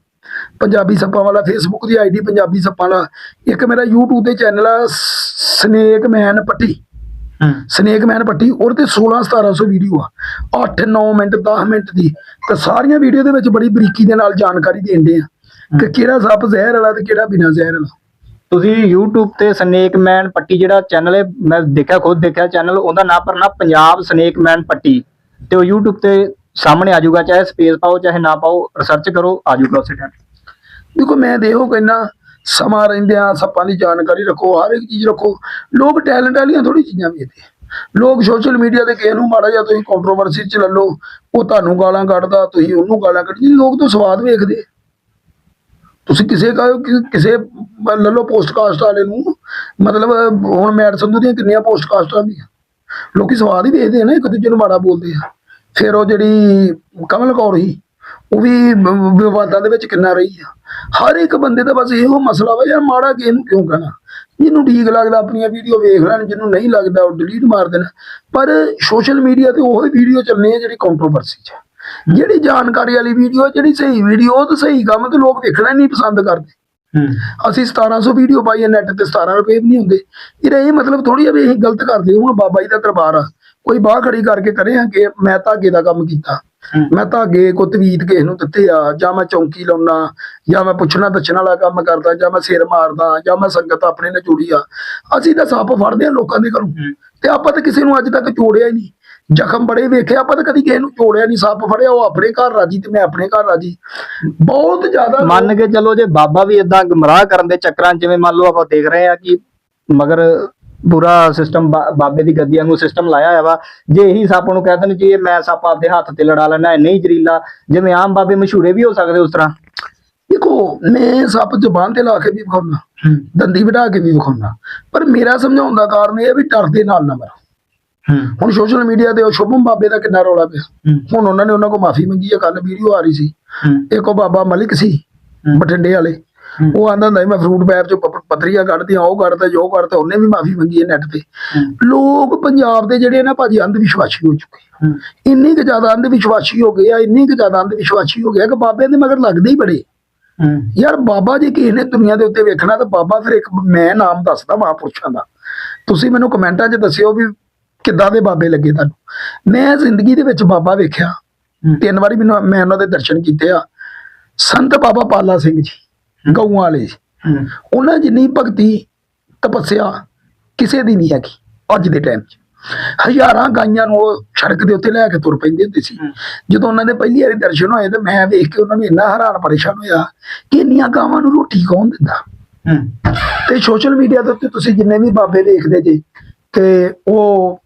ਪੰਜਾਬੀ ਸੱਪਾਂ ਵਾਲਾ Facebook ਦੀ ਆਈਡੀ ਪੰਜਾਬੀ ਸੱਪਾਂ ਵਾਲਾ। ਇੱਕ ਮੇਰਾ YouTube ਤੇ ਚੈਨਲ ਆ ਸਨੇਕ ਮੈਨ ਪੱਟੀ ਸਨੇਕ ਮੈਨ ਪੱਟੀ ਉਹਦੇ ਤੇ 16 1700 ਵੀਡੀਓ ਆ। 8 9 ਮਿੰਟ 10 ਮਿੰਟ ਦੀ। ਤੇ ਸਾਰੀਆਂ ਵੀਡੀਓ ਦੇ ਵਿੱਚ ਬੜੀ ਬਰੀਕੀ ਦੇ ਨਾਲ ਜਾਣਕਾਰੀ ਦਿੰਦੇ ਆ। ਕਿ ਕਿਹੜਾ ਸੱਪ ਜ਼ਹਿਰ ਵਾਲਾ ਤੇ ਕਿਹੜਾ ਬਿਨਾਂ ਜ਼ਹਿਰ ਵਾਲਾ। ਤੁਸੀਂ YouTube ਤੇ ਸਨੇਕ ਮੈਨ ਪੱਟੀ ਜਿਹੜਾ ਚੈਨਲ ਹੈ, ਮੈਂ ਦੇਖਿਆ, ਖੁਦ ਦੇਖਿਆ ਚੈਨਲ ਉਹਦਾ ਨਾਮ ਭਰਨਾ ਪੰਜਾਬ ਸਨੇਕ ਮੈਨ ਪੱਟੀ ਤੇ ਉਹ YouTube ਤੇ ਸਾਹਮਣੇ ਆ ਜਾਊਗਾ, ਚਾਹੇ ਸਪੇਸ ਪਾਓ, ਚਾਹੇ ਨਾ ਪਾਓ ਰਿਸਰਚ ਕਰੋ, ਆ ਜਾਊਗਾ ਉਸੇ ਟਾਈਮ ਦੇਖੋ, ਮੈਂ ਦੇਖੋ ਕਹਿੰਦਾ, ਸਮਾਂ ਰਹਿੰਦਿਆਂ ਸੱਪਾਂ ਦੀ ਜਾਣਕਾਰੀ ਰੱਖੋ, ਹਰ ਇੱਕ ਚੀਜ਼ ਰੱਖੋ। ਲੋਕ ਟੈਲੈਂਟ ਵਾਲੀਆਂ ਥੋੜੀ ਚੀਜ਼ਾਂ ਵੇਖਦੇ ਆ। ਲੋਕ ਸੋਸ਼ਲ ਮੀਡੀਆ ਤੇ ਕਿਸੇ ਨੂੰ ਮਾੜਾ ਜਿਹਾ ਤੁਸੀਂ ਕੰਟਰੋਵਰਸੀ ਚ ਲੈ ਲਓ, ਉਹ ਤੁਹਾਨੂੰ ਗਾਲਾਂ ਕੱਢਦਾ, ਤੁਸੀਂ ਉਹਨੂੰ ਗਾਲਾਂ ਕੱਢੀ ਲੋਕ ਤਾਂ ਸਵਾਦ ਵੇਖਦੇ ਤੁਸੀਂ ਕਿਸੇ ਕਾ ਕਿ- ਕਿਸੇ ਮ- ਲੈ ਲਓ ਪੋਸਟਕਾਸਟ ਵਾਲੇ ਨੂੰ, ਮਤਲਬ, ਹੁਣ ਮੈਟ ਸੰਧੂ ਦੀਆਂ ਕਿੰਨੀਆਂ ਪੋਸਟਕਾਸਟਾਂ ਦੀਆਂ ਲੋਕੀ ਸਵਾਦ ਹੀ ਵੇਖਦੇ ਆ ਨਾ, ਇੱਕ ਦੂਜੇ ਨੂੰ ਮਾੜਾ ਬੋਲਦੇ ਆ। ਫਿਰ ਉਹ ਜਿਹੜੀ ਕਮਲ ਕੌਰ ਸੀ, ਉਹ ਵੀ ਵ- ਵਿਵਾਦਾਂ ਦੇ ਵਿੱਚ ਕਿੰਨਾ ਰਹੀ ਆ। ਹਰ ਇੱਕ ਬੰਦੇ ਦਾ ਬਸ ਇਹੋ ਮਸਲਾ ਵਾ, ਯਾਰ ਮਾੜਾ ਕਿਸੇ ਨੂੰ ਕਿਉਂ ਕਹਿਣਾ? ਜਿਹਨੂੰ ਠੀਕ ਲੱਗਦਾ ਆਪਣੀਆਂ ਵੀਡੀਓ ਵੇਖ ਲੈਣ, ਜਿਹਨੂੰ ਨਹੀਂ ਲੱਗਦਾ ਉਹ ਡਿਲੀਟ ਮਾਰ ਦੇਣ। ਪਰ ਸੋਸ਼ਲ ਮੀਡੀਆ ਤੇ ਉਹ ਵੀਡੀਓ ਚੱਲਣੀ ਆ ਜਿਹੜੀ ਕੰਟਰੋਵਰਸੀ 'ਚ ਹੈ। ਜਿਹੜੀ ਜਾਣਕਾਰੀ ਵਾਲੀ ਵੀਡੀਓ ਜਿਹੜੀ ਸਹੀ ਵੀਡੀਓ ਉਹ ਤੇ ਸਹੀ ਕੰਮ ਤੇ ਲੋਕ ਵੇਖਣਾ ਨਹੀਂ ਪਸੰਦ ਕਰਦੇ। ਅਸੀਂ 1700 ਵੀਡੀਓ ਪਾਈ ਹੈ ਨੈਟ ਤੇ 17 ਰੁਪਏ ਵੀ ਨਹੀਂ ਹੁੰਦੇ। ਇਹਦਾ ਇਹ ਮਤਲਬ ਥੋੜੀ ਆ ਵੀ ਅਸੀਂ ਗਲਤ ਕਰਦੇ ਹੁਣ ਬਾਬਾ ਜੀ ਦਾ ਦਰਬਾਰ ਆ। ਕੋਈ ਬਾਹ ਖੜੀ ਕਰਕੇ ਕਰੇ ਹਾਂ ਕਿ ਮੈਂ ਧਾਗੇ ਦਾ ਕੰਮ ਕੀਤਾ। ਮੈਂ ਧਾਗੇ ਕੋ ਤਵੀਤ ਕਿਸੇ ਨੂੰ ਦਿੱਤੇ ਆ ਜਾਂ ਮੈਂ ਚੌਂਕੀ ਲਾਉਣਾ ਜਾਂ ਮੈਂ ਪੁੱਛਣਾ ਦੱਛਣ ਵਾਲਾ ਕੰਮ ਕਰਦਾ ਜਾਂ ਮੈਂ ਸਿਰ ਮਾਰਦਾ ਜਾਂ ਮੈਂ ਸੰਗਤ ਆਪਣੇ ਨਾਲ ਜੁੜੀ ਆ। ਅਸੀਂ ਤਾਂ ਸੱਪ ਫੜਦੇ ਆ ਲੋਕਾਂ ਦੇ ਘਰੋਂ। ਤੇ ਆਪਾਂ ਤਾਂ ਕਿਸੇ ਨੂੰ ਅੱਜ ਤੱਕ ਜੋੜਿਆ ਹੀ ਨਹੀਂ। ਜ਼ਖਮ ਬੜੇ ਵੇਖੇ ਆਪਾਂ ਤਾਂ ਕਦੀ ਕਿਸੇ ਨੂੰ ਜੋੜਿਆ ਨਹੀਂ ਸੱਪ ਫੜਿਆ ਉਹ ਆਪਣੇ ਘਰ ਰਾਜੀ ਤੇ ਮੈਂ ਆਪਣੇ ਘਰ ਰਾਜੀ। ਬਹੁਤ ਜ਼ਿਆਦਾ ਮੰਨ ਕੇ ਚੱਲੋ ਜੇ ਬਾਬਾ ਵੀ ਇਦਾਂ ਗਮਰਾਹ ਕਰਨ ਦੇ ਚੱਕਰਾਂ ਜਿਵੇਂ ਮੰਨ ਲਓ ਆਪਾਂ ਦੇਖ ਰਹੇ ਆ ਕਿ ਮਗਰ ਪੂਰਾ ਸਿਸਟਮ ਬਾਬੇ ਦੀ ਗੱਦੀਆਂ ਨੂੰ ਸਿਸਟਮ ਲਾਇਆ ਹੋਇਆ ਵਾ ਜੇ ਇਹੀ ਸੱਪ ਨੂੰ ਕਹਿ ਦੇਣ ਕਿ ਇਹ ਮੈਂ ਸੱਪ ਆਪਦੇ ਹੱਥ ਤੇ ਲੜਾ ਲੈਣਾ ਨਹੀਂ ਜ਼ਰੀਲਾ ਜਿਵੇਂ ਆਮ ਬਾਬੇ ਮਸ਼ਹੂਰੇ ਵੀ ਹੋ ਸਕਦੇ ਉਸ ਤਰ੍ਹਾਂ। ਦੇਖੋ ਮੈਂ ਸੱਪ ਜ਼ਬਾਨ ਤੇ ਲਾ ਕੇ ਵੀ ਵਿਖਾਉਣਾ ਦੰਦੀ ਵਢਾ ਕੇ ਵੀ ਵਿਖਾਉਣਾ ਪਰ ਮੇਰਾ ਸਮਝਾਉਣ ਦਾ ਕਾਰਨ ਇਹ ਵੀ ਡਰ ਦੇ ਨਾਲ ਨਾ ਮਰੋ। ਹੁਣ ਸੋਸ਼ਲ ਮੀਡੀਆ ਤੇ ਉਹ ਸ਼ੁਭਮ ਬਾਬੇ ਦਾ ਕਿੰਨਾ ਰੌਲਾ ਪਿਆ। ਹੁਣ ਉਹਨਾਂ ਨੇ ਉਹਨਾਂ ਕੋਲ ਮਾਫੀ ਮੰਗੀ ਹੈ ਕੱਲ ਵੀਡੀਓ ਆ ਰਹੀ ਸੀ। ਇੱਕ ਉਹ ਬਾਬਾ ਮਲਿਕ ਸੀ। ਬਠਿੰਡੇ ਵਾਲੇ। ਉਹ ਆਂਦਾ ਹੁੰਦਾ ਮੈਂ ਫਰੂਟ ਪੈਪ ਚੋਂ ਪ- ਪੱਥਰੀਆਂ ਕੱਢਦੀਆਂ ਉਹ ਕੱਢਦਾ ਜੋ ਕੱਢਦਾ ਉਹਨੇ ਵੀ ਮਾਫੀ ਮੰਗੀ ਹੈ ਨੈਟ ਤੇ। ਲੋਕ ਪੰਜਾਬ ਦੇ ਜਿਹੜੇ ਨਾ ਭਾਜੀ ਅੰਧ ਵਿਸ਼ਵਾਸੀ ਹੋ ਚੁੱਕੇ ਇੰਨੀ ਕੁ ਜ਼ਿਆਦਾ ਅੰਧ ਵਿਸ਼ਵਾਸੀ ਹੋ ਗਏ ਆ ਇੰਨੀ ਕੁ ਜ਼ਿਆਦਾ ਅੰਧ ਵਿਸ਼ਵਾਸੀ ਹੋ ਗਿਆ ਕਿ ਬਾਬੇ ਦੇ ਮਗਰ ਲੱਗਦੇ ਹੀ ਬੜੇ। ਯਾਰ ਬਾਬਾ ਜੀ ਕਿਸੇ ਨੇ ਦੁਨੀਆ ਦੇ ਉੱਤੇ ਵੇਖਣਾ ਤਾਂ ਬਾਬਾ ਫਿਰ ਇੱਕ ਮੈਂ ਨਾਮ ਦੱਸਦਾ ਮਹਾਂਪੁਰਸ਼ਾਂ ਦਾ। ਤੁਸੀਂ ਮੈਨੂੰ ਕਮੈਂਟਾਂ 'ਚ ਦੱਸਿਓ ਵੀ ਕਿੱਦਾਂ ਦੇ ਬਾਬੇ ਲੱਗੇ ਤੁਹਾਨੂੰ? ਮੈਂ ਜ਼ਿੰਦਗੀ ਦੇ ਵਿੱਚ ਬਾਬਾ ਵੇਖਿਆ। ਤਿੰਨ ਵਾਰੀ ਮੈਨੂੰ ਮੈਂ ਉਹਨਾਂ ਦੇ ਦਰਸ਼ਨ ਕੀਤੇ ਆ। ਸੰਤ ਬਾਬਾ ਪਾਲਾ ਸਿੰਘ ਜੀ ਗਊਆਂ ਵਾਲੇ ਉਹਨਾਂ ਜਿੰਨੀ ਭਗਤੀ ਤਪੱਸਿਆ ਕਿਸੇ ਦੀ ਨਹੀਂ ਹੈਗੀ ਅੱਜ ਦੇ ਟਾਈਮ 'ਚ। ਹਜ਼ਾਰਾਂ ਗਾਈਆਂ ਨੂੰ ਉਹ ਸੜਕ ਦੇ ਉੱਤੇ ਲੈ ਕੇ ਤੁਰ ਪੈਂਦੇ ਹੁੰਦੇ ਸੀ। ਜਦੋਂ ਉਹਨਾਂ ਦੇ ਪਹਿਲੀ ਵਾਰੀ ਦਰਸ਼ਨ ਹੋਏ ਤੇ ਮੈਂ ਵੇਖ ਕੇ ਉਹਨਾਂ ਨੂੰ ਇੰਨਾ ਹੈਰਾਨ ਪਰੇਸ਼ਾਨ ਹੋਇਆ ਕਿ ਇੰਨੀਆਂ ਗਾਵਾਂ ਨੂੰ ਰੋਟੀ ਕੌਣ ਦਿੰਦਾ? ਤੇ ਸੋਸ਼ਲ ਮੀਡੀਆ ਦੇ ਉੱਤੇ ਤੁਸੀਂ ਜਿੰਨੇ ਵੀ ਬਾਬੇ ਵੇਖਦੇ ਜੇ ਤੇ ਉਹ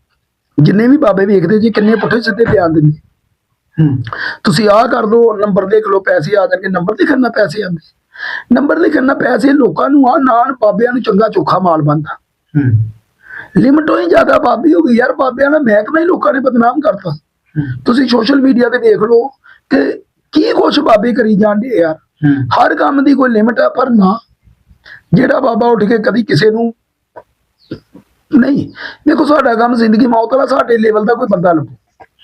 ਜਿੰਨੇ ਵੀ ਬਾਬੇ ਵੇਖਦੇ ਜੇ ਕਿੰਨੇ ਪੁੱਠੇ ਸਿੱਧੇ ਬਿਆਨ ਦਿੰਦੇ। ਤੁਸੀਂ ਆਹ ਕਰ ਦੋ ਨੰਬਰ ਦੇਖ ਲਓ ਪੈਸੇ ਆ ਜਾਣਗੇ। ਨੰਬਰ ਲਿਖਣ ਨਾਲ ਪੈਸੇ ਆਉਂਦੇ। ਨੰਬਰ ਲਿਖਣ ਨਾਲ ਪੈਸੇ ਲੋਕਾਂ ਨੂੰ ਆ ਨਾਨ ਬਾਬਿਆਂ ਨੂੰ ਚੰਗਾ ਚੋਖਾ ਮਾਲ ਬੰਦਾ ਲਿਮਟੋਂ ਹੀ ਜ਼ਿਆਦਾ ਬਾਬੀ ਹੋ ਗਈ ਯਾਰ ਬਾਬਿਆਂ ਦਾ ਮਹਿਕਮਾ ਹੀ ਲੋਕਾਂ ਨੇ ਬਦਨਾਮ ਕਰਤਾ। ਤੁਸੀਂ ਸੋਸ਼ਲ ਮੀਡੀਆ ਤੇ ਦੇਖ ਲਓ ਕਿ ਕੀ ਕੁਛ ਬਾਬੇ ਕਰੀ ਜਾਂਦੇ ਯਾਰ। ਹਰ ਕੰਮ ਦੀ ਕੋਈ ਲਿਮਟ ਹੈ ਪਰ ਨਾ। ਜਿਹੜਾ ਬਾਬਾ ਉੱਠ ਕੇ ਕਦੀ ਕਿਸੇ ਨੂੰ ਨਹੀਂ ਦੇਖੋ ਸਾਡਾ ਕੰਮ ਜ਼ਿੰਦਗੀ ਮੌਤ ਵਾਲਾ ਸਾਡੇ ਲੈਵਲ ਦਾ ਕੋਈ ਬੰਦਾ ਲੱਭੋ।